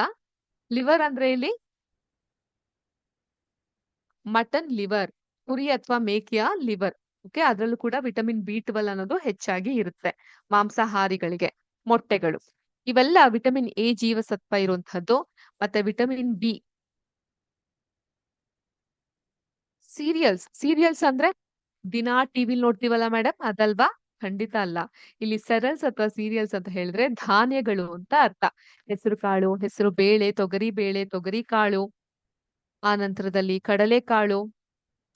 ಲಿವರ್ ಅಂದ್ರೆ ಇಲ್ಲಿ ಮಟನ್ ಲಿವರ್. ಕುರಿ ಅಥವಾ ಮೇಕೆಯ ಲಿವರ್. ಓಕೆ? ಅದ್ರಲ್ಲೂ ಕೂಡ ವಿಟಮಿನ್ ಬಿ ಟ್ವೆಲ್ ಅನ್ನೋದು ಹೆಚ್ಚಾಗಿ ಇರುತ್ತೆ ಮಾಂಸಾಹಾರಿಗಳಿಗೆ, ಮೊಟ್ಟೆಗಳು. ಇವೆಲ್ಲ ವಿಟಮಿನ್ ಎ ಜೀವಸತ್ವ ಇರುವಂತಹದ್ದು ಮತ್ತೆ ವಿಟಮಿನ್ ಬಿ ಸೀರಿಯಲ್ಸ್ ಸೀರಿಯಲ್ಸ್ ಅಂದ್ರೆ ದಿನಾ ಟಿವಿಲ್ ನೋಡ್ತೀವಲ್ಲ ಮೇಡಮ್ ಅದಲ್ವಾ? ಖಂಡಿತ ಅಲ್ಲ. ಇಲ್ಲಿ ಸೆರಲ್ಸ್ ಅಥವಾ ಸೀರಿಯಲ್ಸ್ ಅಂತ ಹೇಳಿದ್ರೆ ಧಾನ್ಯಗಳು ಅಂತ ಅರ್ಥ. ಹೆಸರು ಕಾಳು, ಹೆಸರು ಬೇಳೆ, ತೊಗರಿ ಬೇಳೆ, ತೊಗರಿ ಕಾಳು, ಆ ನಂತರದಲ್ಲಿ ಕಡಲೆಕಾಳು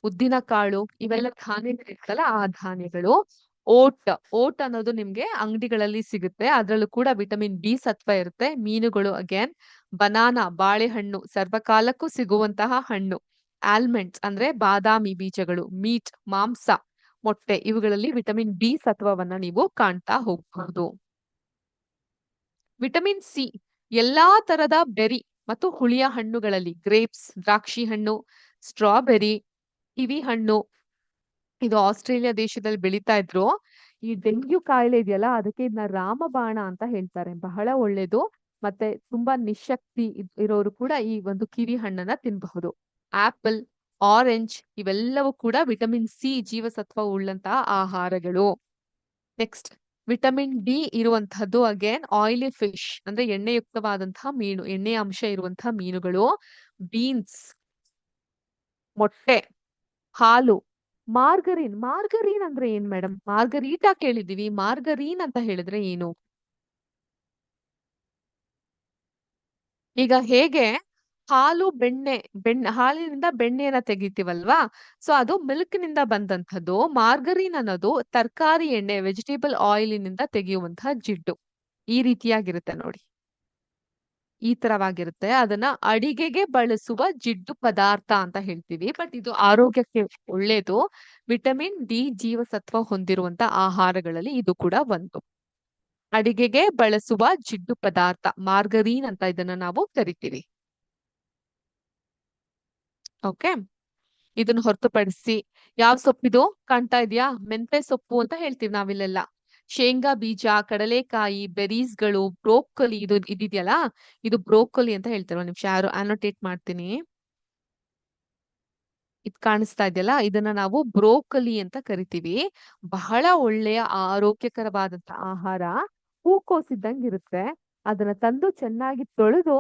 ಉದ್ದಿನ ಕಾಳು, ಇವೆಲ್ಲ ಧಾನ್ಯಗಳಿರ್ತಲ್ಲ ಆ ಧಾನ್ಯಗಳು. ಓಟ್ ಓಟ್ ಅನ್ನೋದು ನಿಮ್ಗೆ ಅಂಗಡಿಗಳಲ್ಲಿ ಸಿಗುತ್ತೆ. ಅದ್ರಲ್ಲೂ ಕೂಡ ವಿಟಮಿನ್ ಬಿ ಸತ್ವ ಇರುತ್ತೆ. ಮೀನುಗಳು ಅಗೇನ್ ಬನಾನಾ ಬಾಳೆಹಣ್ಣು, ಸರ್ವಕಾಲಕ್ಕೂ ಸಿಗುವಂತಹ ಹಣ್ಣು. ಆಲ್ಮಂಡ್ಸ್ ಅಂದ್ರೆ ಬಾದಾಮಿ ಬೀಜಗಳು, ಮೀಟ್, ಮಾಂಸ, ಮೊಟ್ಟೆ ಇವುಗಳಲ್ಲಿ ವಿಟಮಿನ್ ಬಿ ಸತ್ವವನ್ನ ನೀವು ಕಾಣ್ತಾ ಹೋಗಬಹುದು. ವಿಟಮಿನ್ ಸಿ ಎಲ್ಲಾ ತರದ ಬೆರಿ ಮತ್ತು ಹುಳಿಯ ಹಣ್ಣುಗಳಲ್ಲಿ ಗ್ರೇಪ್ಸ್, ದ್ರಾಕ್ಷಿ ಹಣ್ಣು, ಸ್ಟ್ರಾಬೆರಿ, ಕಿವಿ ಹಣ್ಣು, ಇದು ಆಸ್ಟ್ರೇಲಿಯಾ ದೇಶದಲ್ಲಿ ಬೆಳೀತಾ ಇದ್ರು. ಈ ಡೆಂಗ್ಯೂ ಕಾಯಿಲೆ ಇದೆಯಲ್ಲ, ಅದಕ್ಕೆ ಇದನ್ನ ರಾಮಬಾಣ ಅಂತ ಹೇಳ್ತಾರೆ. ಬಹಳ ಒಳ್ಳೇದು. ಮತ್ತೆ ತುಂಬಾ ನಿಶಕ್ತಿ ಇರೋರು ಕೂಡ ಈ ಒಂದು ಕಿವಿ ಹಣ್ಣನ್ನ ತಿನ್ಬಹುದು. ಆಪಲ್, ಆರೆಂಜ್ ಇವೆಲ್ಲವೂ ಕೂಡ ವಿಟಮಿನ್ ಸಿ ಜೀವಸತ್ವ ಉಳ್ಳಂತಹ ಆಹಾರಗಳು. ನೆಕ್ಸ್ಟ್, ವಿಟಮಿನ್ ಡಿ ಇರುವಂತಹದ್ದು ಅಗೇನ್ ಆಯಿಲಿ ಫಿಶ್ ಅಂದ್ರೆ ಎಣ್ಣೆಯುಕ್ತವಾದಂತಹ ಮೀನು ಎಣ್ಣೆ ಅಂಶ ಇರುವಂತಹ ಮೀನುಗಳು. ಬೀನ್ಸ್ ಮೊಟ್ಟೆ, ಹಾಲು, ಮಾರ್ಗರೀನ್ ಮಾರ್ಗರೀನ್ ಅಂದ್ರೆ ಏನ್ ಮೇಡಮ್ ಮಾರ್ಗರೀಟಾ ಕೇಳಿದೀವಿ ಮಾರ್ಗರೀನ್ ಅಂತ ಹೇಳಿದ್ರೆ ಏನು? ಈಗ ಹೇಗೆ ಹಾಲು ಬೆಣ್ಣೆ ಬೆಣ್ಣೆ ಹಾಲಿನಿಂದ ಬೆಣ್ಣೆಯನ್ನ ತೆಗಿತೀವಲ್ವಾ? ಸೊ, ಅದು ಮಿಲ್ಕ್ನಿಂದ ಬಂದಂಥದ್ದು, ಮಾರ್ಗರೀನ್ ಅನ್ನೋದು ತರಕಾರಿ ಎಣ್ಣೆ, ವೆಜಿಟೇಬಲ್ ಆಯಿಲಿನಿಂದ ತೆಗೆಯುವಂತಹ ಜಿಡ್ಡು. ಈ ರೀತಿಯಾಗಿರುತ್ತೆ ನೋಡಿ. ಈ ತರವಾಗಿರುತ್ತೆ. ಅದನ್ನ ಅಡಿಗೆಗೆ ಬಳಸುವ ಜಿಡ್ಡು ಪದಾರ್ಥ ಅಂತ ಹೇಳ್ತೀವಿ. ಬಟ್ ಇದು ಆರೋಗ್ಯಕ್ಕೆ ಒಳ್ಳೇದು. ವಿಟಮಿನ್ ಡಿ ಜೀವಸತ್ವ ಹೊಂದಿರುವಂತ ಆಹಾರಗಳಲ್ಲಿ ಇದು ಕೂಡ ಒಂದು. ಅಡಿಗೆಗೆ ಬಳಸುವ ಜಿಡ್ಡು ಪದಾರ್ಥ, ಮಾರ್ಗರೀನ್ ಅಂತ ಇದನ್ನ ನಾವು ಕರಿತೀವಿ. ಓಕೆ ಇದನ್ನ ಹೊರತುಪಡಿಸಿ, ಯಾವ ಸೊಪ್ಪಿದು? ಕಾಣ್ತಾ ಇದೆಯಾ? ಮೆಂತೆ ಸೊಪ್ಪು ಅಂತ ಹೇಳ್ತೀವಿ ನಾವಿಲ್ಲೆಲ್ಲ. ಶೇಂಗಾ, ಬೀಜ, ಕಡಲೆಕಾಯಿ, ಬೆರೀಸ್ಗಳು, ಬ್ರೋಕೊಲಿ ಇದು ಇದಿದೆಯಲ್ಲ, ಇದು ಬ್ರೋಕೊಲಿ ಅಂತ ಹೇಳ್ತಾರೆ ನಿಮಿಷ. ಯಾರು ಅನೋಟೇಟ್ ಮಾಡ್ತೀನಿ. ಇದ್ ಕಾಣಿಸ್ತಾ ಇದೆಯಲ್ಲ, ಇದನ್ನ ನಾವು ಬ್ರೋಕಲಿ ಅಂತ ಕರಿತೀವಿ. ಬಹಳ ಒಳ್ಳೆಯ ಆರೋಗ್ಯಕರವಾದಂತ ಆಹಾರ. ಹೂಕೋಸ್ ಇದ್ದಂಗೆ ಇರುತ್ತೆ. ಅದನ್ನ ತಂದು ಚೆನ್ನಾಗಿ ತೊಳೆದು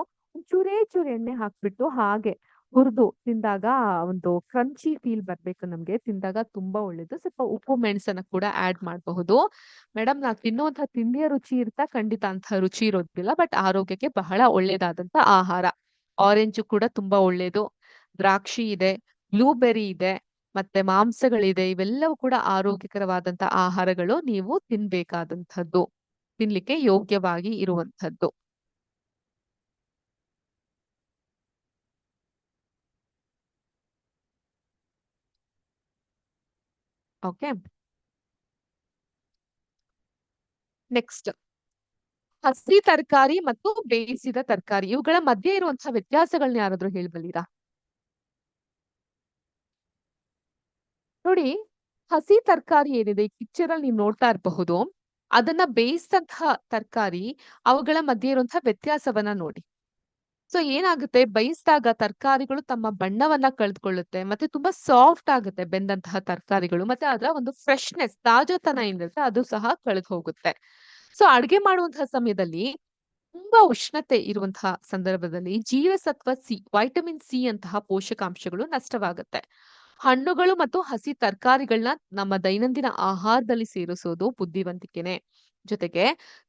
ಚೂರೇ ಚೂರು ಎಣ್ಣೆ ಹಾಕ್ಬಿಟ್ಟು ಹಾಗೆ ಹುರಿದು ತಿಂದಾಗ ಒಂದು ಕ್ರಂಚಿ ಫೀಲ್ ಬರ್ಬೇಕು ನಮ್ಗೆ. ತಿಂದಾಗ ತುಂಬಾ ಒಳ್ಳೇದು. ಸ್ವಲ್ಪ ಉಪ್ಪು, ಮೆಣಸನ್ನ ಕೂಡ ಆಡ್ ಮಾಡಬಹುದು. ಮೇಡಮ್ ನಾವು ತಿನ್ನುವಂತಹ ತಿಂಡಿಯ ರುಚಿ ಇರ್ತಾ ಖಂಡಿತ ಅಂತ ರುಚಿ ಇರೋದಿಲ್ಲ ಬಟ್ ಆರೋಗ್ಯಕ್ಕೆ ಬಹಳ ಒಳ್ಳೇದಾದಂತ ಆಹಾರ. ಆರೆಂಜ್ ಕೂಡ ತುಂಬಾ ಒಳ್ಳೇದು. ದ್ರಾಕ್ಷಿ ಇದೆ ಬ್ಲೂಬೆರಿ ಇದೆ, ಮತ್ತೆ ಮಾಂಸಗಳಿದೆ. ಇವೆಲ್ಲವೂ ಕೂಡ ಆರೋಗ್ಯಕರವಾದಂತ ಆಹಾರಗಳು ನೀವು ತಿನ್ಬೇಕಾದಂಥದ್ದು. ತಿನ್ಲಿಕ್ಕೆ ಯೋಗ್ಯವಾಗಿ ಇರುವಂತದ್ದು ಓಕೆ ನೆಕ್ಸ್ಟ್ ಹಸಿ ತರಕಾರಿ ಮತ್ತು ಬೇಯಿಸಿದ ತರಕಾರಿ, ಇವುಗಳ ಮಧ್ಯೆ ಇರುವಂತಹ ವ್ಯತ್ಯಾಸಗಳನ್ನ ಯಾರಾದ್ರೂ ಹೇಳ್ಬಲ್ಲಿರಾ? ನೋಡಿ, ಹಸಿ ತರಕಾರಿ ಏನಿದೆ, ಈ ಪಿಕ್ಚರ್ ಅಲ್ಲಿ ನೀವು ನೋಡ್ತಾ ಇರಬಹುದು. ಅದನ್ನ ಬೇಯಿಸಿದಂತಹ ತರಕಾರಿ, ಅವುಗಳ ಮಧ್ಯೆ ಇರುವಂತಹ ವ್ಯತ್ಯಾಸವನ್ನ ನೋಡಿ. ಸೊ, ಏನಾಗುತ್ತೆ? ಬೇಯಿಸಿದಾಗ ತರಕಾರಿಗಳು ತಮ್ಮ ಬಣ್ಣವನ್ನ ಕಳೆದುಕೊಳ್ಳುತ್ತೆ, ಮತ್ತೆ ತುಂಬಾ ಸಾಫ್ಟ್ ಆಗುತ್ತೆ ಬೆಂದಂತಹ ತರಕಾರಿಗಳು, ಮತ್ತೆ ಅದರ ಒಂದು ಫ್ರೆಶ್ನೆಸ್, ತಾಜಾತನ ಏನಿರುತ್ತೆ ಅದು ಸಹ ಕಳೆದು ಹೋಗುತ್ತೆ ಸೊ, ಅಡ್ಗೆ ಮಾಡುವಂತಹ ಸಮಯದಲ್ಲಿ ತುಂಬಾ ಉಷ್ಣತೆ ಇರುವಂತಹ ಸಂದರ್ಭದಲ್ಲಿ ಜೀವಸತ್ವ ಸಿ, ವೈಟಮಿನ್ ಸಿ ಅಂತಹ ಪೋಷಕಾಂಶಗಳು ನಷ್ಟವಾಗುತ್ತೆ. ಹಣ್ಣುಗಳು ಮತ್ತು ಹಸಿ ತರಕಾರಿಗಳನ್ನ ನಮ್ಮ ದೈನಂದಿನ ಆಹಾರದಲ್ಲಿ ಸೇರಿಸೋದು ಬುದ್ಧಿವಂತಿಕೆನೆ. ಜೊತೆಗೆ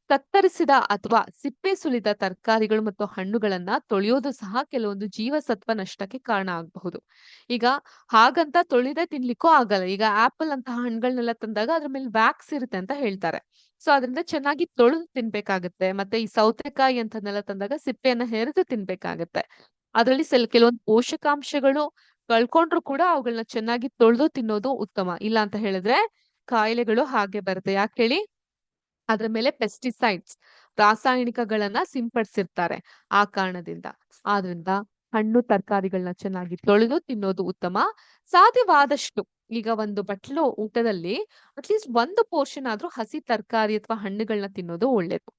ಕತ್ತರಿಸಿದ ಅಥವಾ ಸಿಪ್ಪೆ ಸುಲಿದ ತರಕಾರಿಗಳು ಮತ್ತು ಹಣ್ಣುಗಳನ್ನ ತೊಳೆಯೋದು ಸಹ ಕೆಲವೊಂದು ಜೀವಸತ್ವ ನಷ್ಟಕ್ಕೆ ಕಾರಣ ಆಗಬಹುದು. ಈಗ ಹಾಗಂತ ತೊಳೆದೇ ತಿನ್ಲಿಕ್ಕೂ ಆಗಲ್ಲ. ಈಗ ಆಪಲ್ ಅಂತಹ ಹಣ್ಣುಗಳನ್ನೆಲ್ಲ ತಂದಾಗ ಅದ್ರ ಮೇಲೆ ವ್ಯಾಕ್ಸ್ ಇರುತ್ತೆ ಅಂತ ಹೇಳ್ತಾರೆ. ಸೊ ಅದರಿಂದ ಚೆನ್ನಾಗಿ ತೊಳೆದು ತಿನ್ಬೇಕಾಗತ್ತೆ. ಮತ್ತೆ ಈ ಸೌತೆಕಾಯಿ ಅಂತನೆಲ್ಲ ತಂದಾಗ ಸಿಪ್ಪೆಯನ್ನ ಹೆರೆದು ತಿನ್ಬೇಕಾಗತ್ತೆ. ಅದರಲ್ಲಿ ಸೆಲ್, ಕೆಲವೊಂದು ಪೋಷಕಾಂಶಗಳು ಕಳ್ಕೊಂಡ್ರು ಕೂಡ ಅವುಗಳನ್ನ ಚೆನ್ನಾಗಿ ತೊಳೆದು ತಿನ್ನೋದು ಉತ್ತಮ. ಇಲ್ಲ ಅಂತ ಹೇಳಿದ್ರೆ ಕಾಯಿಲೆಗಳು ಹಾಗೆ ಬರುತ್ತೆ. ಯಾಕೆ ಹೇಳಿ? ಅದ್ರ ಮೇಲೆ ಪೆಸ್ಟಿಸೈಡ್ಸ್ ರಾಸಾಯನಿಕಗಳನ್ನ ಸಿಂಪಡಿಸಿರ್ತಾರೆ ಆ ಕಾರಣದಿಂದ. ಆದ್ರಿಂದ ಹಣ್ಣು ತರಕಾರಿಗಳನ್ನ ಚೆನ್ನಾಗಿ ತೊಳೆದು ತಿನ್ನೋದು ಉತ್ತಮ. ಸಾಧ್ಯವಾದಷ್ಟು ಈಗ ಒಂದು ಬಟ್ಲು ಊಟದಲ್ಲಿ ಅಟ್ಲೀಸ್ಟ್ ಒಂದು ಪೋರ್ಷನ್ ಆದ್ರೂ ಹಸಿ ತರಕಾರಿ ಅಥವಾ ಹಣ್ಣುಗಳನ್ನ ತಿನ್ನೋದು ಒಳ್ಳೇದು.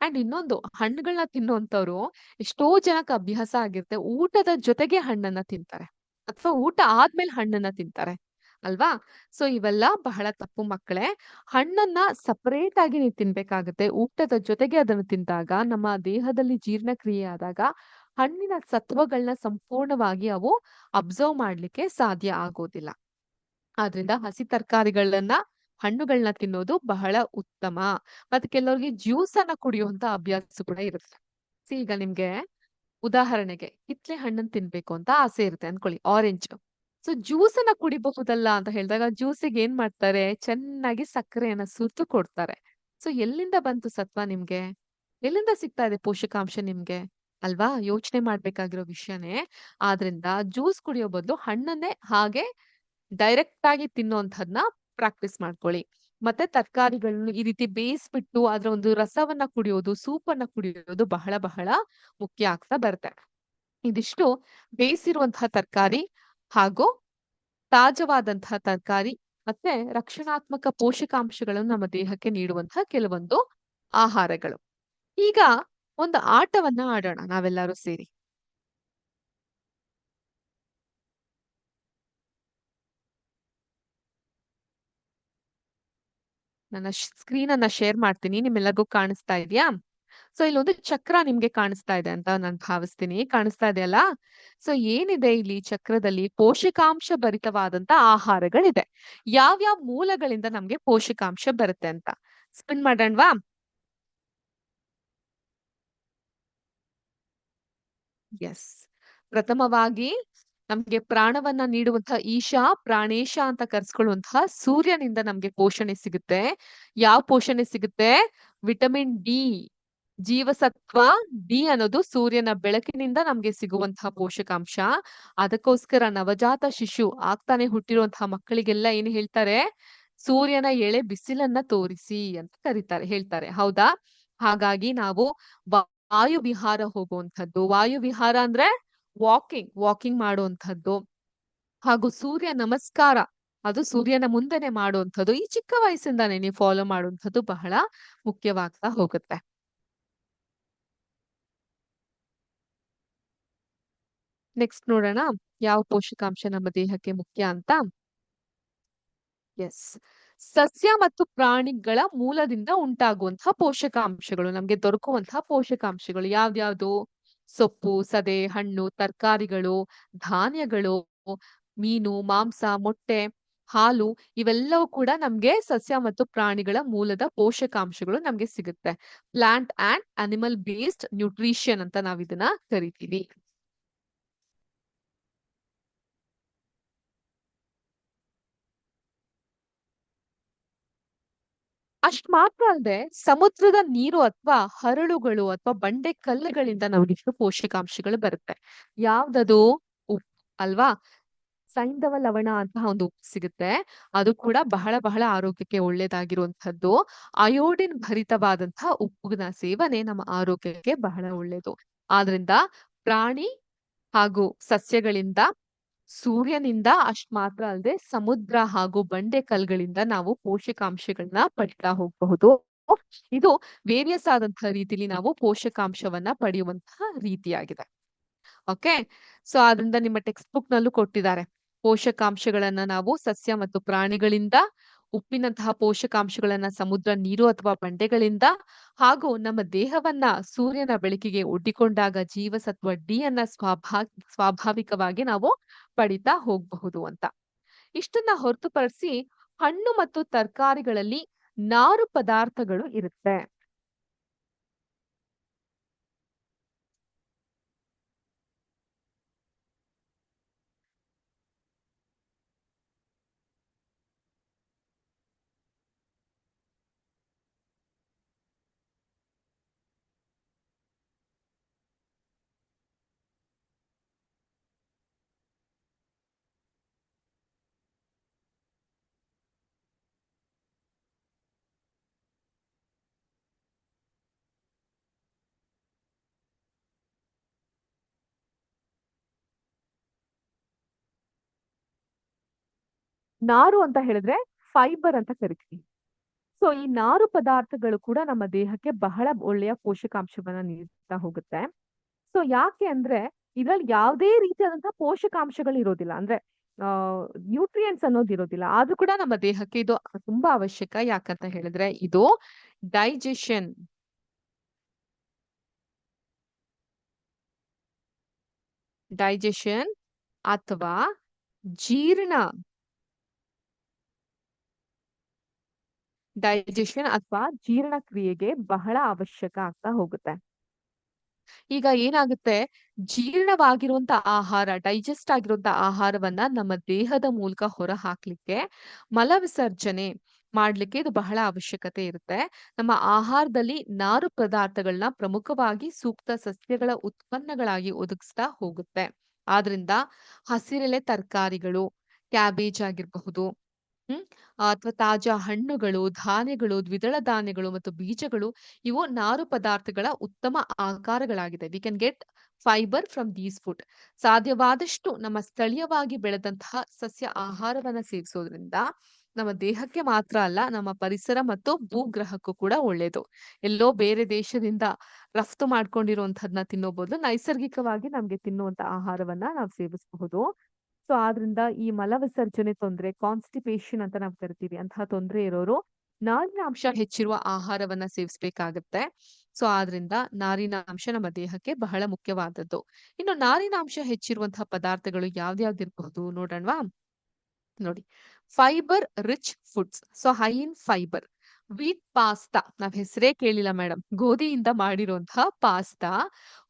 ಅಂಡ್ ಇನ್ನೊಂದು ಹಣ್ಣುಗಳನ್ನ ತಿನ್ನುವಂತವ್ರು ಎಷ್ಟೋ ಜನಕ್ಕೆ ಅಭ್ಯಾಸ ಆಗಿರುತ್ತೆ ಊಟದ ಜೊತೆಗೆ ಹಣ್ಣನ್ನ ತಿಂತಾರೆ. ಅಥವಾ ಊಟ ಆದ್ಮೇಲೆ ಹಣ್ಣನ್ನ ತಿಂತಾರೆ. ಅಲ್ವಾ? ಸೊ, ಇವೆಲ್ಲ ಬಹಳ ತಪ್ಪು ಮಕ್ಕಳೇ. ಹಣ್ಣನ್ನ ಸಪರೇಟ್ ಆಗಿ ನೀವು ತಿನ್ಬೇಕಾಗತ್ತೆ. ಊಟದ ಜೊತೆಗೆ ಅದನ್ನು ತಿಂದಾಗ, ನಮ್ಮ ದೇಹದಲ್ಲಿ ಜೀರ್ಣಕ್ರಿಯೆ ಆದಾಗ ಹಣ್ಣಿನ ಸತ್ವಗಳನ್ನ ಸಂಪೂರ್ಣವಾಗಿ ಅವು ಅಬ್ಸರ್ವ್ ಮಾಡ್ಲಿಕ್ಕೆ ಸಾಧ್ಯ ಆಗೋದಿಲ್ಲ. ಆದ್ರಿಂದ ಹಸಿ ತರಕಾರಿಗಳನ್ನ ಹಣ್ಣುಗಳನ್ನ ತಿನ್ನೋದು ಬಹಳ ಉತ್ತಮ. ಮತ್ತೆ ಕೆಲವರಿಗೆ ಜ್ಯೂಸ್ ಅನ್ನ ಕುಡಿಯುವಂತ ಅಭ್ಯಾಸ ಕೂಡ ಇರುತ್ತೆ. ಈಗ ನಿಮ್ಗೆ ಉದಾಹರಣೆಗೆ ಕಿತ್ಲೆ ಹಣ್ಣನ್ನು ತಿನ್ಬೇಕು ಅಂತ ಆಸೆ ಇರುತ್ತೆ ಅನ್ಕೊಳ್ಳಿ. ಆರೆಂಜ್ ಸೊ ಜ್ಯೂಸ್ ಅನ್ನ ಕುಡಿಬಹುದಲ್ಲ ಅಂತ ಹೇಳಿದಾಗ ಜ್ಯೂಸಿಗೆ ಏನ್ ಮಾಡ್ತಾರೆ? ಚೆನ್ನಾಗಿ ಸಕ್ಕರೆಯನ್ನ ಸುರಿದು ಕೊಡ್ತಾರೆ. ಸೊ ಎಲ್ಲಿಂದ ಬಂತು ಸತ್ವ ನಿಮ್ಗೆ? ಎಲ್ಲಿಂದ ಸಿಗ್ತಾ ಇದೆ ಪೋಷಕಾಂಶ ನಿಮ್ಗೆ? ಅಲ್ವಾ? ಯೋಚನೆ ಮಾಡ್ಬೇಕಾಗಿರೋ ವಿಷಯನೇ. ಆದ್ರಿಂದ ಜ್ಯೂಸ್ ಕುಡಿಯೋ ಬದಲು ಹಣ್ಣನ್ನೇ ಹಾಗೆ ಡೈರೆಕ್ಟ್ ಆಗಿ ತಿನ್ನೋಂಥದ್ನ ಪ್ರಾಕ್ಟೀಸ್ ಮಾಡ್ಕೊಳ್ಳಿ. ಮತ್ತೆ ತರಕಾರಿಗಳನ್ನು ಈ ರೀತಿ ಬೇಯಿಸ್ಬಿಟ್ಟು ಅದ್ರ ಒಂದು ರಸವನ್ನ ಕುಡಿಯೋದು ಸೂಪ್ ಅನ್ನ ಕುಡಿಯೋದು ಬಹಳ ಬಹಳ ಮುಖ್ಯ ಆಗ್ತಾ ಬರುತ್ತೆ. ಇದಿಷ್ಟು ಬೇಯಿಸಿರುವಂತಹ ತರಕಾರಿ. ಹಾಗೂ ತಾಜವಾದಂತಹ ತರಕಾರಿ ಮತ್ತೆ ರಕ್ಷಣಾತ್ಮಕ ಪೋಷಕಾಂಶಗಳನ್ನು ನಮ್ಮ ದೇಹಕ್ಕೆ ನೀಡುವಂತಹ ಕೆಲವೊಂದು ಆಹಾರಗಳು. ಈಗ ಒಂದು ಆಟವನ್ನ ಆಡೋಣ, ನಾವೆಲ್ಲರೂ ಸೇರಿ. ನನ್ನ ಸ್ಕ್ರೀನ್ ಅನ್ನ ಶೇರ್ ಮಾಡ್ತೀನಿ ನಿಮ್ಮೆಲ್ಲರಿಗೂ ಕಾಣಿಸ್ತಾ ಇದೆಯಾ? ಸೊ ಇಲ್ಲೊಂದು ಚಕ್ರ ನಿಮ್ಗೆ ಕಾಣಿಸ್ತಾ ಇದೆ ಅಂತ ನಾನು ಭಾವಿಸ್ತೀನಿ. ಕಾಣಿಸ್ತಾ ಇದೆಯಲ್ಲ ಸೊ, ಏನಿದೆ ಇಲ್ಲಿ ಚಕ್ರದಲ್ಲಿ? ಪೋಷಕಾಂಶ ಭರಿತವಾದಂತ ಆಹಾರಗಳಿದೆ. ಯಾವ್ಯಾವ ಮೂಲಗಳಿಂದ ನಮ್ಗೆ ಪೋಷಕಾಂಶ ಬರುತ್ತೆ ಅಂತ? ಸ್ಪಿನ್ ಮಾಡೋಣವಾ? ಎಸ್ ಪ್ರಥಮವಾಗಿ ನಮ್ಗೆ ಪ್ರಾಣವನ್ನ ನೀಡುವಂತಹ ಈಶಾ, ಪ್ರಾಣೇಶ ಅಂತ ಕರ್ಸ್ಕೊಳ್ಳುವಂತಹ ಸೂರ್ಯನಿಂದ ನಮ್ಗೆ ಪೋಷಣೆ ಸಿಗುತ್ತೆ. ಯಾವ ಪೋಷಣೆ ಸಿಗುತ್ತೆ? Vitamin D. ಜೀವಸತ್ವ ಡಿ ಅನ್ನೋದು ಸೂರ್ಯನ ಬೆಳಕಿನಿಂದ ನಮ್ಗೆ ಸಿಗುವಂತಹ ಪೋಷಕಾಂಶ. ಅದಕ್ಕೋಸ್ಕರ ನವಜಾತ ಶಿಶು ಆಗ್ತಾನೆ ಹುಟ್ಟಿರುವಂತಹ ಮಕ್ಕಳಿಗೆಲ್ಲ ಏನ್ ಹೇಳ್ತಾರೆ? ಸೂರ್ಯನ ಎಳೆ ಬಿಸಿಲನ್ನ ತೋರಿಸಿ ಅಂತ ಕರೀತಾರೆ, ಹೇಳ್ತಾರೆ. ಹೌದಾ? ಹಾಗಾಗಿ ನಾವು ವಾಯು ವಿಹಾರ ಹೋಗುವಂಥದ್ದು. ವಾಯು ಅಂದ್ರೆ ವಾಕಿಂಗ್ ವಾಕಿಂಗ್ ಮಾಡುವಂಥದ್ದು. ಹಾಗೂ ಸೂರ್ಯ ನಮಸ್ಕಾರ, ಅದು ಸೂರ್ಯನ ಮುಂದೆನೆ ಮಾಡುವಂಥದ್ದು. ಈ ಚಿಕ್ಕ ವಯಸ್ಸಿಂದಾನೇ ನೀವು ಫಾಲೋ ಮಾಡುವಂಥದ್ದು ಬಹಳ ಮುಖ್ಯವಾಗ್ತಾ ಹೋಗುತ್ತೆ. ನೆಕ್ಸ್ಟ್ ನೋಡೋಣ. ಯಾವ ಪೋಷಕಾಂಶ ನಮ್ಮ ದೇಹಕ್ಕೆ ಮುಖ್ಯ ಅಂತ? ಎಸ್ ಸಸ್ಯ ಮತ್ತು ಪ್ರಾಣಿಗಳ ಮೂಲದಿಂದ ಉಂಟಾಗುವಂತಹ ಪೋಷಕಾಂಶಗಳು, ನಮ್ಗೆ ದೊರಕುವಂತಹ ಪೋಷಕಾಂಶಗಳು ಯಾವ್ದ್ಯಾವ್ದು? ಸೊಪ್ಪು, ಸದೆ, ಹಣ್ಣು, ತರಕಾರಿಗಳು, ಧಾನ್ಯಗಳು, ಮೀನು, ಮಾಂಸ, ಮೊಟ್ಟೆ, ಹಾಲು ಇವೆಲ್ಲವೂ ಕೂಡ ನಮ್ಗೆ ಸಸ್ಯ ಮತ್ತು ಪ್ರಾಣಿಗಳ ಮೂಲದ ಪೋಷಕಾಂಶಗಳು ನಮ್ಗೆ ಸಿಗುತ್ತೆ. Plant and animal based nutrition ಅಂತ ನಾವ್ ಇದನ್ನ ಕರಿತೀವಿ. ಅಷ್ಟ್ ಮಾತ್ರ ಅಲ್ಲದೆ ಸಮುದ್ರದ ನೀರು ಅಥವಾ ಹರಳುಗಳು ಅಥವಾ ಬಂಡೆ ಕಲ್ಲುಗಳಿಂದ ನಮಗಿಷ್ಟು ಪೋಷಕಾಂಶಗಳು ಬರುತ್ತೆ. ಯಾವ್ದದು? ಉಪ್ಪು, ಅಲ್ವಾ? ಸೈಂಧವ ಲವಣ ಅಂತ ಒಂದು ಉಪ್ಪು ಸಿಗುತ್ತೆ. ಅದು ಕೂಡ ಬಹಳ ಬಹಳ ಆರೋಗ್ಯಕ್ಕೆ ಒಳ್ಳೇದಾಗಿರುವಂತಹದ್ದು ಅಯೋಡಿನ್ ಭರಿತವಾದಂತಹ ಉಪ್ಪುನ ಸೇವನೆ ನಮ್ಮ ಆರೋಗ್ಯಕ್ಕೆ ಬಹಳ ಒಳ್ಳೇದು. ಆದ್ರಿಂದ ಪ್ರಾಣಿ ಹಾಗೂ ಸಸ್ಯಗಳಿಂದ ಸೂರ್ಯನಿಂದ ಅಷ್ಟ್ ಮಾತ್ರ ಅಲ್ಲದೆ ಸಮುದ್ರ ಹಾಗೂ ಬಂಡೆ ಕಲ್ಗಳಿಂದ ನಾವು ಪೋಷಕಾಂಶಗಳನ್ನ ಪಡಿತಾ ಹೋಗಬಹುದು. ಇದು ವೇರಿಯಸ್ ಆದಂತಹ ರೀತಿಲಿ ನಾವು ಪೋಷಕಾಂಶವನ್ನ ಪಡೆಯುವಂತಹ ರೀತಿಯಾಗಿದೆ. ಓಕೆ ಸೊ ಆದ್ರಿಂದ ನಿಮ್ಮ ಟೆಕ್ಸ್ಟ್ ಬುಕ್ ನಲ್ಲೂ ಕೊಟ್ಟಿದ್ದಾರೆ. ಪೋಷಕಾಂಶಗಳನ್ನ ನಾವು ಸಸ್ಯ ಮತ್ತು ಪ್ರಾಣಿಗಳಿಂದ, ಉಪ್ಪಿನಂತಹ ಪೋಷಕಾಂಶಗಳನ್ನ ಸಮುದ್ರ ನೀರು ಅಥವಾ ಬಂಡೆಗಳಿಂದ ಹಾಗೂ ನಮ್ಮ ದೇಹವನ್ನ ಸೂರ್ಯನ ಬೆಳಕಿಗೆ ಒಡ್ಡಿಕೊಂಡಾಗ ಜೀವಸತ್ವ ಡಿ ಅನ್ನ ಸ್ವಾಭಾ ಸ್ವಾಭಾವಿಕವಾಗಿ ನಾವು ಪಡಿತಾ ಹೋಗಬಹುದು ಅಂತ. ಇಷ್ಟನ್ನ ಹೊರತುಪಡಿಸಿ ಹಣ್ಣು ಮತ್ತು ತರಕಾರಿಗಳಲ್ಲಿ ನಾರು ಪದಾರ್ಥಗಳು ಇರುತ್ತೆ. ನಾರು ಅಂತ ಹೇಳಿದ್ರೆ ಫೈಬರ್ ಅಂತ ಕರಿತೀವಿ. ಸೊ ಈ ನಾರು ಪದಾರ್ಥಗಳು ಕೂಡ ನಮ್ಮ ದೇಹಕ್ಕೆ ಬಹಳ ಒಳ್ಳೆಯ ಪೋಷಕಾಂಶವನ್ನ ನೀಡ್ತಾ ಹೋಗುತ್ತೆ. ಸೊ ಯಾಕೆ ಅಂದ್ರೆ ಇದ್ರಲ್ಲಿ ಯಾವುದೇ ರೀತಿಯಾದಂತಹ ಪೋಷಕಾಂಶಗಳು ಇರೋದಿಲ್ಲ. ಅಂದ್ರೆ ನ್ಯೂಟ್ರಿಯೆಂಟ್ಸ್ ಅನ್ನೋದು ಇರೋದಿಲ್ಲ. ಆದ್ರೂ ಕೂಡ ನಮ್ಮ ದೇಹಕ್ಕೆ ಇದು ತುಂಬಾ ಅವಶ್ಯಕ. ಯಾಕಂತ ಹೇಳಿದ್ರೆ ಇದು ಡೈಜೆಷನ್ ಡೈಜೆಷನ್ ಅಥವಾ ಜೀರ್ಣ. ಡೈಜೆಷನ್ ಅಥವಾ ಜೀರ್ಣಕ್ರಿಯೆಗೆ ಬಹಳ ಅವಶ್ಯಕ ಆಗ್ತಾ ಹೋಗುತ್ತೆ. ಈಗ ಏನಾಗುತ್ತೆ? ಜೀರ್ಣವಾಗಿರುವಂತ ಆಹಾರ ಡೈಜೆಸ್ಟ್ ಆಗಿರುವಂತ ಆಹಾರವನ್ನ ನಮ್ಮ ದೇಹದ ಮೂಲಕ ಹೊರ ಹಾಕ್ಲಿಕ್ಕೆ ಮಲವಿಸರ್ಜನೆ ಮಾಡ್ಲಿಕ್ಕೆ ಇದು ಬಹಳ ಅವಶ್ಯಕತೆ ಇರುತ್ತೆ. ನಮ್ಮ ಆಹಾರದಲ್ಲಿ ನಾರು ಪದಾರ್ಥಗಳನ್ನ ಪ್ರಮುಖವಾಗಿ ಸೂಕ್ತ ಸಸ್ಯಗಳ ಉತ್ಪನ್ನಗಳಾಗಿ ಒದಗಿಸ್ತಾ ಹೋಗುತ್ತೆ. ಆದ್ರಿಂದ ಹಸಿರೆಲೆ ತರಕಾರಿಗಳು, ಕ್ಯಾಬೇಜ್ ಆಗಿರಬಹುದು ಹ್ಮ್, ಅಥವಾ ತಾಜಾ ಹಣ್ಣುಗಳು, ಧಾನ್ಯಗಳು, ದ್ವಿದಳ ಧಾನ್ಯಗಳು ಮತ್ತು ಬೀಜಗಳು, ಇವು ನಾರು ಪದಾರ್ಥಗಳ ಉತ್ತಮ ಆಕಾರಗಳಾಗಿದೆ we can get fibre from these food ಸಾಧ್ಯವಾದಷ್ಟು ನಮ್ಮ ಸ್ಥಳೀಯವಾಗಿ ಬೆಳೆದಂತಹ ಸಸ್ಯ ಆಹಾರವನ್ನ ಸೇವಿಸೋದ್ರಿಂದ ನಮ್ಮ ದೇಹಕ್ಕೆ ಮಾತ್ರ ಅಲ್ಲ, ನಮ್ಮ ಪರಿಸರ ಮತ್ತು ಭೂಗ್ರಹಕ್ಕೂ ಕೂಡ ಒಳ್ಳೇದು. ಎಲ್ಲೋ ಬೇರೆ ದೇಶದಿಂದ ರಫ್ತು ಮಾಡ್ಕೊಂಡಿರುವಂತಹದ್ನ ತಿನ್ನೋ ಬದಲು ನೈಸರ್ಗಿಕವಾಗಿ ನಮ್ಗೆ ತಿನ್ನುವಂತ ಆಹಾರವನ್ನ ನಾವು ಸೇವಿಸಬಹುದು. ಸೊ ಆದ್ರಿಂದ ಈ ಮಲವಿಸರ್ಜನೆ ತೊಂದರೆ ಕಾನ್ಸ್ಟಿಪೇಷನ್ ಅಂತ ನಾವು ಕರಿತೀವಿ, ಅಂತಹ ತೊಂದ್ರೆ ಇರೋರು ನಾರಿನ ಅಂಶ ಹೆಚ್ಚಿರುವ ಆಹಾರವನ್ನ ಸೇವಿಸಬೇಕಾಗತ್ತೆ. ಸೊ ಆದ್ರಿಂದ ನಾರಿನ ಅಂಶ ನಮ್ಮ ದೇಹಕ್ಕೆ ಬಹಳ ಮುಖ್ಯವಾದದ್ದು. ಇನ್ನು ನಾರಿನ ಅಂಶ ಹೆಚ್ಚಿರುವಂತಹ ಪದಾರ್ಥಗಳು ಯಾವ್ದ್ಯಾವ್ದಿರ್ಬಹುದು ನೋಡೋಣವಾ? ನೋಡಿ fibre rich foods so high in fibre wheat pasta ನಾವ್ ಹೆಸರೇ ಕೇಳಿಲ್ಲ ಮೇಡಮ್ ಗೋಧಿಯಿಂದ ಮಾಡಿರುವಂತಹ pasta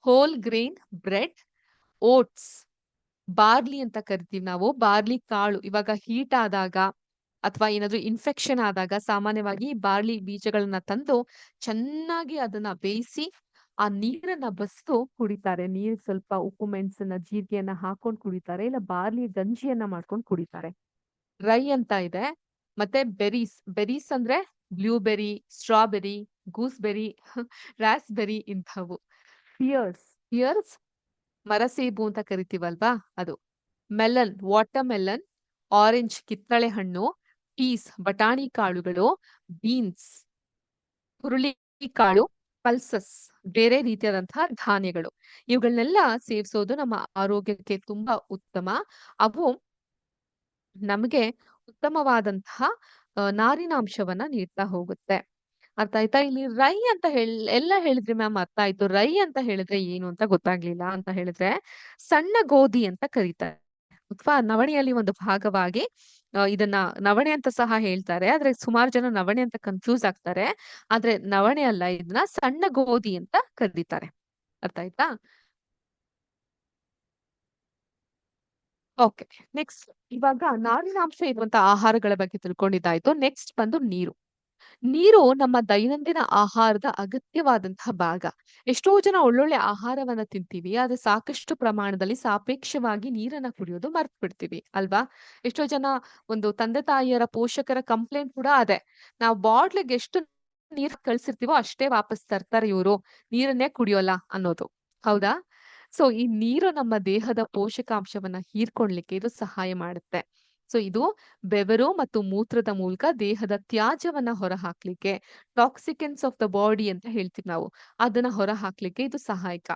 whole grain bread oats barley ಅಂತ ಕರಿತೀವಿ ನಾವು. ಬಾರ್ಲಿ ಕಾಳು ಇವಾಗ ಹೀಟ್ ಆದಾಗ ಅಥವಾ ಏನಾದ್ರೂ ಇನ್ಫೆಕ್ಷನ್ ಆದಾಗ ಸಾಮಾನ್ಯವಾಗಿ ಬಾರ್ಲಿ ಬೀಜಗಳನ್ನ ತಂದು ಚೆನ್ನಾಗಿ ಅದನ್ನ ಬೇಯಿಸಿ ಆ ನೀರನ್ನ ಬಸ್ದು ಕುಡಿತಾರೆ. ನೀರ್ ಸ್ವಲ್ಪ ಉಪ್ಪು, ಮೆಣಸನ್ನ, ಜೀರಿಗೆಯನ್ನ ಹಾಕೊಂಡು ಕುಡಿತಾರೆ. ಇಲ್ಲ ಬಾರ್ಲಿ ಗಂಜಿಯನ್ನ ಮಾಡ್ಕೊಂಡು ಕುಡಿತಾರೆ. ರೈ ಅಂತ ಇದೆ. ಮತ್ತೆ ಬೆರೀಸ್ ಬೆರೀಸ್ ಅಂದ್ರೆ ಬ್ಲೂಬೆರಿ, ಸ್ಟ್ರಾಬೆರಿ, ಗೂಸ್ಬೆರಿ, [laughs] ರಾಸ್ಬೆರಿ ಇಂಥವು. ಪಿಯರ್ಸ್ ಪಿಯರ್ಸ್ ಮರಸೇಬು ಅಂತ ಕರಿತೀವಲ್ವಾ? ಅದು. ಮೆಲನ್ ವಾಟರ್ ಮೆಲನ್ ಆರೆಂಜ್ ಕಿತ್ತಳೆ ಹಣ್ಣು, ಪೀಸ್, ಬಟಾಣಿ ಕಾಳುಗಳು, ಬೀನ್ಸ್, ಹುರುಳಿ ಕಾಳು, ಪಲ್ಸಸ್, ಬೇರೆ ರೀತಿಯಾದಂತಹ ಧಾನ್ಯಗಳು. ಇವುಗಳನ್ನೆಲ್ಲ ಸೇವಿಸೋದು ನಮ್ಮ ಆರೋಗ್ಯಕ್ಕೆ ತುಂಬಾ ಉತ್ತಮ. ಅವು ನಮಗೆ ಉತ್ತಮವಾದಂತಹ ನಾರಿನಾಂಶವನ್ನ ನೀಡ್ತಾ ಹೋಗುತ್ತೆ. ಅರ್ಥ ಆಯ್ತಾ? ಇಲ್ಲಿ ರೈ ಅಂತ ಹೇಳಿ, ಎಲ್ಲ ಹೇಳಿದ್ರಿ ಮ್ಯಾಮ್ ಅರ್ಥ ಆಯ್ತು. ರೈ ಅಂತ ಹೇಳಿದ್ರೆ ಏನು ಅಂತ ಗೊತ್ತಾಗ್ಲಿಲ್ಲ ಅಂತ ಹೇಳಿದ್ರೆ, ಸಣ್ಣ ಗೋಧಿ ಅಂತ ಕರೀತಾರೆ. ಅಥವಾ ನವಣೆಯಲ್ಲಿ ಒಂದು ಭಾಗವಾಗಿ ಇದನ್ನ ನವಣೆ ಅಂತ ಸಹ ಹೇಳ್ತಾರೆ. ಆದ್ರೆ ಸುಮಾರು ಜನ ನವಣೆ ಅಂತ ಕನ್ಫ್ಯೂಸ್ ಆಗ್ತಾರೆ. ಆದ್ರೆ ನವಣೆ ಅಲ್ಲ, ಇದನ್ನ ಸಣ್ಣ ಗೋಧಿ ಅಂತ ಕರೀತಾರೆ. ಅರ್ಥ ಆಯ್ತಾ? ಓಕೆ, ನೆಕ್ಸ್ಟ್ ಇವಾಗ ನಾರಿನಾಂಶ ಇರುವಂತ ಆಹಾರಗಳ ಬಗ್ಗೆ ತಿಳ್ಕೊಂಡಿದ್ದಾಯ್ತು. ನೆಕ್ಸ್ಟ್ ಬಂದು ನೀರು. ನೀರು ನಮ್ಮ ದೈನಂದಿನ ಆಹಾರದ ಅಗತ್ಯವಾದಂತಹ ಭಾಗ. ಎಷ್ಟೋ ಜನ ಒಳ್ಳೊಳ್ಳೆ ಆಹಾರವನ್ನ ತಿಂತೀವಿ, ಆದ್ರೆ ಸಾಕಷ್ಟು ಪ್ರಮಾಣದಲ್ಲಿ ಸಾಪೇಕ್ಷವಾಗಿ ನೀರನ್ನ ಕುಡಿಯೋದು ಮರ್ತ್ ಬಿಡ್ತೀವಿ ಅಲ್ವಾ? ಎಷ್ಟೋ ಜನ ಒಂದು ತಂದೆ ತಾಯಿಯರ ಪೋಷಕರ ಕಂಪ್ಲೇಂಟ್ ಕೂಡ ಅದೇ. ನಾವು ಬಾಟ್ಲಿಗೆ ಎಷ್ಟು ನೀರ್ ಕಳ್ಸಿರ್ತೀವೋ ಅಷ್ಟೇ ವಾಪಸ್ ತರ್ತಾರೆ ಇವರು, ನೀರನ್ನೇ ಕುಡಿಯೋಲ್ಲ ಅನ್ನೋದು. ಹೌದಾ? ಸೊ, ಈ ನೀರು ನಮ್ಮ ದೇಹದ ಪೋಷಕಾಂಶವನ್ನ ಹೀರ್ಕೊಳ್ಲಿಕ್ಕೆ ಇದು ಸಹಾಯ ಮಾಡುತ್ತೆ. ಸೊ ಇದು ಬೆವರು ಮತ್ತು ಮೂತ್ರದ ಮೂಲಕ ದೇಹದ ತ್ಯಾಜ್ಯವನ್ನ ಹೊರಹಾಕ್ಲಿಕ್ಕೆ ಟಾಕ್ಸಿಕೆನ್ಸ್ ಆಫ್ ದ ಬಾಡಿ ಅಂತ ಹೇಳ್ತೀವಿ ನಾವು. ಅದನ್ನ ಹೊರಹಾಕ್ಲಿಕ್ಕೆ ಇದು ಸಹಾಯಕ.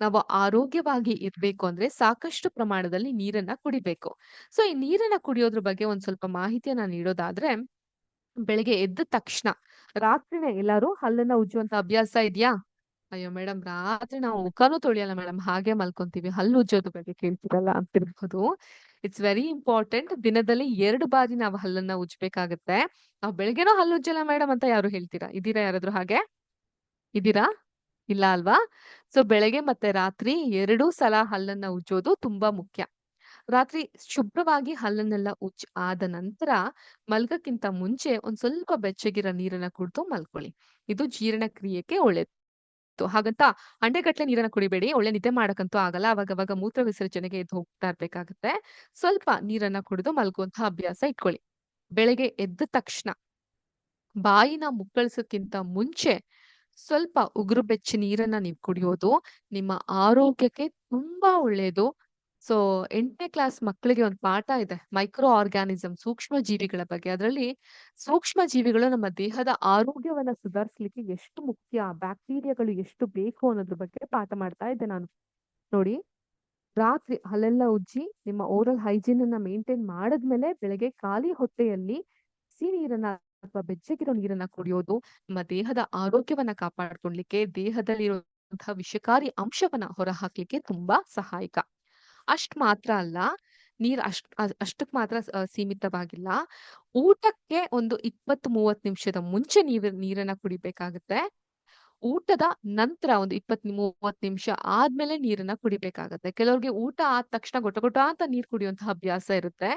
ನಾವು ಆರೋಗ್ಯವಾಗಿ ಇರ್ಬೇಕು ಅಂದ್ರೆ ಸಾಕಷ್ಟು ಪ್ರಮಾಣದಲ್ಲಿ ನೀರನ್ನ ಕುಡಿಬೇಕು. ಸೊ ಈ ನೀರನ್ನ ಕುಡಿಯೋದ್ರ ಬಗ್ಗೆ ಒಂದ್ ಸ್ವಲ್ಪ ಮಾಹಿತಿಯನ್ನ ನೀಡೋದಾದ್ರೆ, ಬೆಳಿಗ್ಗೆ ಎದ್ದ ತಕ್ಷಣ ರಾತ್ರಿನೇ ಎಲ್ಲಾರು ಹಲ್ಲನ್ನ ಉಜ್ಜುವಂತ ಅಭ್ಯಾಸ ಇದೆಯಾ? ಅಯ್ಯೋ ಮೇಡಮ್ ರಾತ್ರಿ ನಾವು ಮುಖಾನು ತೊಳಿಯಲ್ಲ ಮೇಡಮ್ ಹಾಗೆ ಮಲ್ಕೊಂತೀವಿ. ಹಲ್ಲು ಉಜ್ಜೋದ್ರ ಬಗ್ಗೆ ಕೇಳ್ತಿರಲ್ಲ ಅಂತಿರ್ಬೋದು. ಇಟ್ಸ್ ವೆರಿ ಇಂಪಾರ್ಟೆಂಟ್ ದಿನದಲ್ಲಿ ಎರಡು ಬಾರಿ ನಾವು ಹಲ್ಲನ್ನ ಉಜ್ಬೇಕಾಗತ್ತೆ ನಾವು ಬೆಳಗ್ಗೆನೂ ಹಲ್ಲು ಉಜ್ಜಲ್ಲ ಮೇಡಮ್ ಅಂತ ಯಾರು ಹೇಳ್ತೀರಾ? ಇದೀರಾ ಯಾರಾದ್ರೂ ಹಾಗೆ? ಇದೀರಾ? ಇಲ್ಲ ಅಲ್ವಾ? ಸೊ ಬೆಳಗ್ಗೆ ಮತ್ತೆ ರಾತ್ರಿ ಎರಡು ಸಲ ಹಲ್ಲನ್ನ ಉಜ್ಜೋದು ತುಂಬಾ ಮುಖ್ಯ. ರಾತ್ರಿ ಶುಭ್ರವಾಗಿ ಹಲ್ಲನ್ನೆಲ್ಲ ಉಜ್ಜ್ ಆದ ನಂತರ ಮಲ್ಗಕ್ಕಿಂತ ಮುಂಚೆ ಒಂದ್ ಸ್ವಲ್ಪ ಬೆಚ್ಚಗಿರೋ ನೀರನ್ನ ಕುಡಿದು ಮಲ್ಕೊಳ್ಳಿ. ಇದು ಜೀರ್ಣಕ್ರಿಯೆಗೆ ಒಳ್ಳೇದು. ಹಾಗಂತ ಅಂಡೆಗಟ್ಲೆ ನೀರನ್ನ ಕುಡಿಬೇಡಿ, ಒಳ್ಳೆ ನಿದ್ದೆ ಮಾಡಕ್ಕಂತೂ ಆಗಲ್ಲ. ಅವಾಗ ಅವಾಗ ಮೂತ್ರ ವಿಸರ್ಜನೆಗೆ ಎದ್ದು ಹೋಗ್ತಾ ಇರ್ಬೇಕಾಗತ್ತೆ. ಸ್ವಲ್ಪ ನೀರನ್ನ ಕುಡಿದು ಮಲ್ಗುವಂತಹ ಅಭ್ಯಾಸ ಇಟ್ಕೊಳ್ಳಿ. ಬೆಳಗ್ಗೆ ಎದ್ದ ತಕ್ಷಣ ಬಾಯಿನ ಮುಕ್ಕಳಿಸೋಕ್ಕಿಂತ ಮುಂಚೆ ಸ್ವಲ್ಪ ಉಗುರು ಬೆಚ್ಚ ನೀರನ್ನ ನೀವು ಕುಡಿಯೋದು, ನಿಮ್ಮ ಆರೋಗ್ಯಕ್ಕೆ ತುಂಬಾ ಒಳ್ಳೆಯದು ಸೊ, ಎಂಟನೇ ಕ್ಲಾಸ್ ಮಕ್ಕಳಿಗೆ ಒಂದು ಪಾಠ ಇದೆ. ಮೈಕ್ರೋ ಆರ್ಗ್ಯಾನಿಸಮ್ ಸೂಕ್ಷ್ಮ ಜೀವಿಗಳ ಬಗ್ಗೆ. ಅದರಲ್ಲಿ ಸೂಕ್ಷ್ಮ ಜೀವಿಗಳು ನಮ್ಮ ದೇಹದ ಆರೋಗ್ಯವನ್ನ ಸುಧಾರಿಸಲಿಕ್ಕೆ ಎಷ್ಟು ಮುಖ್ಯ, ಬ್ಯಾಕ್ಟೀರಿಯಾಗಳು ಎಷ್ಟು ಬೇಕು ಅನ್ನೋದ್ರ ಬಗ್ಗೆ ಪಾಠ ಮಾಡ್ತಾ ಇದ್ದೆ ನಾನು. ನೋಡಿ, ರಾತ್ರಿ ಅಲ್ಲೆಲ್ಲ ಉಜ್ಜಿ ನಿಮ್ಮ ಓರಲ್ ಹೈಜೀನ್ ಅನ್ನ ಮೇಂಟೈನ್ ಮಾಡಿದ್ಮೇಲೆ ಬೆಳಗ್ಗೆ ಖಾಲಿ ಹೊಟ್ಟೆಯಲ್ಲಿ ಸಿಹಿ ನೀರನ್ನ ಅಥವಾ ಬೆಚ್ಚಗಿರೋ ನೀರನ್ನ ಕುಡಿಯೋದು, ನಿಮ್ಮ ದೇಹದ ಆರೋಗ್ಯವನ್ನ ಕಾಪಾಡ್ಕೊಳ್ಲಿಕ್ಕೆ, ದೇಹದಲ್ಲಿರುವಂತಹ ವಿಷಕಾರಿ ಅಂಶವನ್ನ ಹೊರಹಾಕ್ಲಿಕ್ಕೆ ತುಂಬಾ ಸಹಾಯಕ. ಅಷ್ಟ್ ಮಾತ್ರ ಅಲ್ಲ, ನೀರ್ ಅಷ್ಟ್ ಅಷ್ಟಕ್ ಮಾತ್ರ ಸೀಮಿತವಾಗಿಲ್ಲ. ಊಟಕ್ಕೆ ಒಂದು ಇಪ್ಪತ್ತು ಮೂವತ್ ನಿಮಿಷದ ಮುಂಚೆ ನೀರ್, ನೀರನ್ನ ಕುಡಿಬೇಕಾಗತ್ತೆ. ಊಟದ ನಂತರ ಒಂದು ಇಪ್ಪತ್ ಮೂವತ್ ನಿಮಿಷ ಆದ್ಮೇಲೆ ನೀರನ್ನ ಕುಡಿಬೇಕಾಗತ್ತೆ. ಕೆಲವ್ರಿಗೆ ಊಟ ಆದ ತಕ್ಷಣ ಗೊಟ ಗೊಟ ಅಂತ ನೀರ್ ಕುಡಿಯುವಂತಹ ಅಭ್ಯಾಸ ಇರುತ್ತೆ.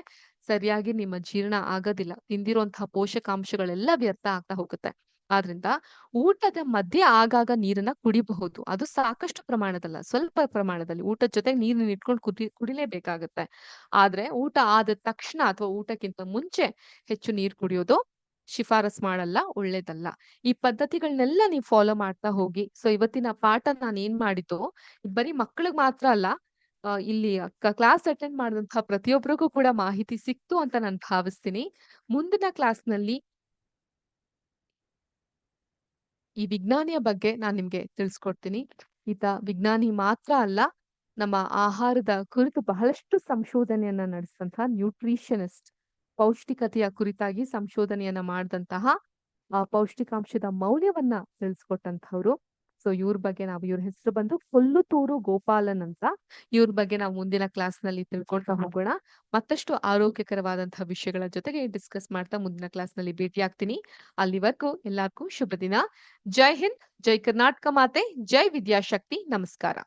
ಸರಿಯಾಗಿ ನಿಮ್ಮ ಜೀರ್ಣ ಆಗೋದಿಲ್ಲ. ತಿಂದಿರುವಂತಹ ಪೋಷಕಾಂಶಗಳೆಲ್ಲ ವ್ಯರ್ಥ ಆಗ್ತಾ ಹೋಗುತ್ತೆ. ಆದ್ರಿಂದ ಊಟದ ಮಧ್ಯೆ ಆಗಾಗ ನೀರನ್ನ ಕುಡಿಬಹುದು. ಅದು ಸಾಕಷ್ಟು ಪ್ರಮಾಣದಲ್ಲ, ಸ್ವಲ್ಪ ಪ್ರಮಾಣದಲ್ಲಿ ಊಟದ ಜೊತೆ ನೀರನ್ನ ಇಟ್ಕೊಂಡು ಕುದಿ, ಕುಡಿಲೇಬೇಕಾಗತ್ತೆ. ಆದ್ರೆ ಊಟ ಆದ ತಕ್ಷಣ ಅಥವಾ ಊಟಕ್ಕಿಂತ ಮುಂಚೆ ಹೆಚ್ಚು ನೀರು ಕುಡಿಯೋದು ಶಿಫಾರಸ್ ಮಾಡಲ್ಲ, ಒಳ್ಳೇದಲ್ಲ. ಈ ಪದ್ಧತಿಗಳನ್ನೆಲ್ಲ ನೀವು ಫಾಲೋ ಮಾಡ್ತಾ ಹೋಗಿ. ಸೊ, ಇವತ್ತಿನ ಪಾಠ ನಾನು ಏನ್ ಮಾಡಿದ್ದು ಬರೀ ಮಕ್ಕಳಿಗೆ ಮಾತ್ರ ಅಲ್ಲ ಇಲ್ಲಿ ಕ್ಲಾಸ್ ಅಟೆಂಡ್ ಮಾಡಿದಂತಹ ಪ್ರತಿಯೊಬ್ಬರಿಗೂ ಕೂಡ ಮಾಹಿತಿ ಸಿಕ್ತು ಅಂತ ನಾನು ಭಾವಿಸ್ತೀನಿ. ಮುಂದಿನ ಕ್ಲಾಸ್ನಲ್ಲಿ ಈ ವಿಜ್ಞಾನಿಯ ಬಗ್ಗೆ ನಾನು ನಿಮ್ಗೆ ತಿಳಿಸ್ಕೊಡ್ತೀನಿ. ಈತ ವಿಜ್ಞಾನಿ ಮಾತ್ರ ಅಲ್ಲ, ನಮ್ಮ ಆಹಾರದ ಕುರಿತು ಬಹಳಷ್ಟು ಸಂಶೋಧನೆಯನ್ನ ನಡೆಸಿದಂತಹ ನ್ಯೂಟ್ರಿಷನಿಸ್ಟ್, ಪೌಷ್ಟಿಕತೆಯ ಕುರಿತಾಗಿ ಸಂಶೋಧನೆಯನ್ನ ಮಾಡಿದಂತಹ, ಆ ಪೌಷ್ಟಿಕಾಂಶದ ಮೌಲ್ಯವನ್ನ ತಿಳಿಸ್ಕೊಟ್ಟಂತವ್ರು ಸೊ ಇವ್ರ ಬಗ್ಗೆ ನಾವು ಇವ್ರ ಹೆಸರು ಬಂದು ಕೊಲ್ಲುತೂರು ಗೋಪಾಲನ್ ಅಂತ. ಇವ್ರ ಬಗ್ಗೆ ನಾವು ಮುಂದಿನ ಕ್ಲಾಸ್ನಲ್ಲಿ ತಿಳ್ಕೊಳ್ತಾ ಹೋಗೋಣ. ಮತ್ತಷ್ಟು ಆರೋಗ್ಯಕರವಾದಂತಹ ವಿಷಯಗಳ ಜೊತೆಗೆ ಡಿಸ್ಕಸ್ ಮಾಡ್ತಾ ಮುಂದಿನ ಕ್ಲಾಸ್ನಲ್ಲಿ ಭೇಟಿ ಆಗ್ತೀನಿ ಅಲ್ಲಿವರೆಗೂ ಎಲ್ಲಾರ್ಗೂ ಶುಭ ದಿನ ಜೈ ಹಿಂದ್, ಜೈ ಕರ್ನಾಟಕ ಮಾತೆ, ಜೈ ವಿದ್ಯಾಶಕ್ತಿ. ನಮಸ್ಕಾರ.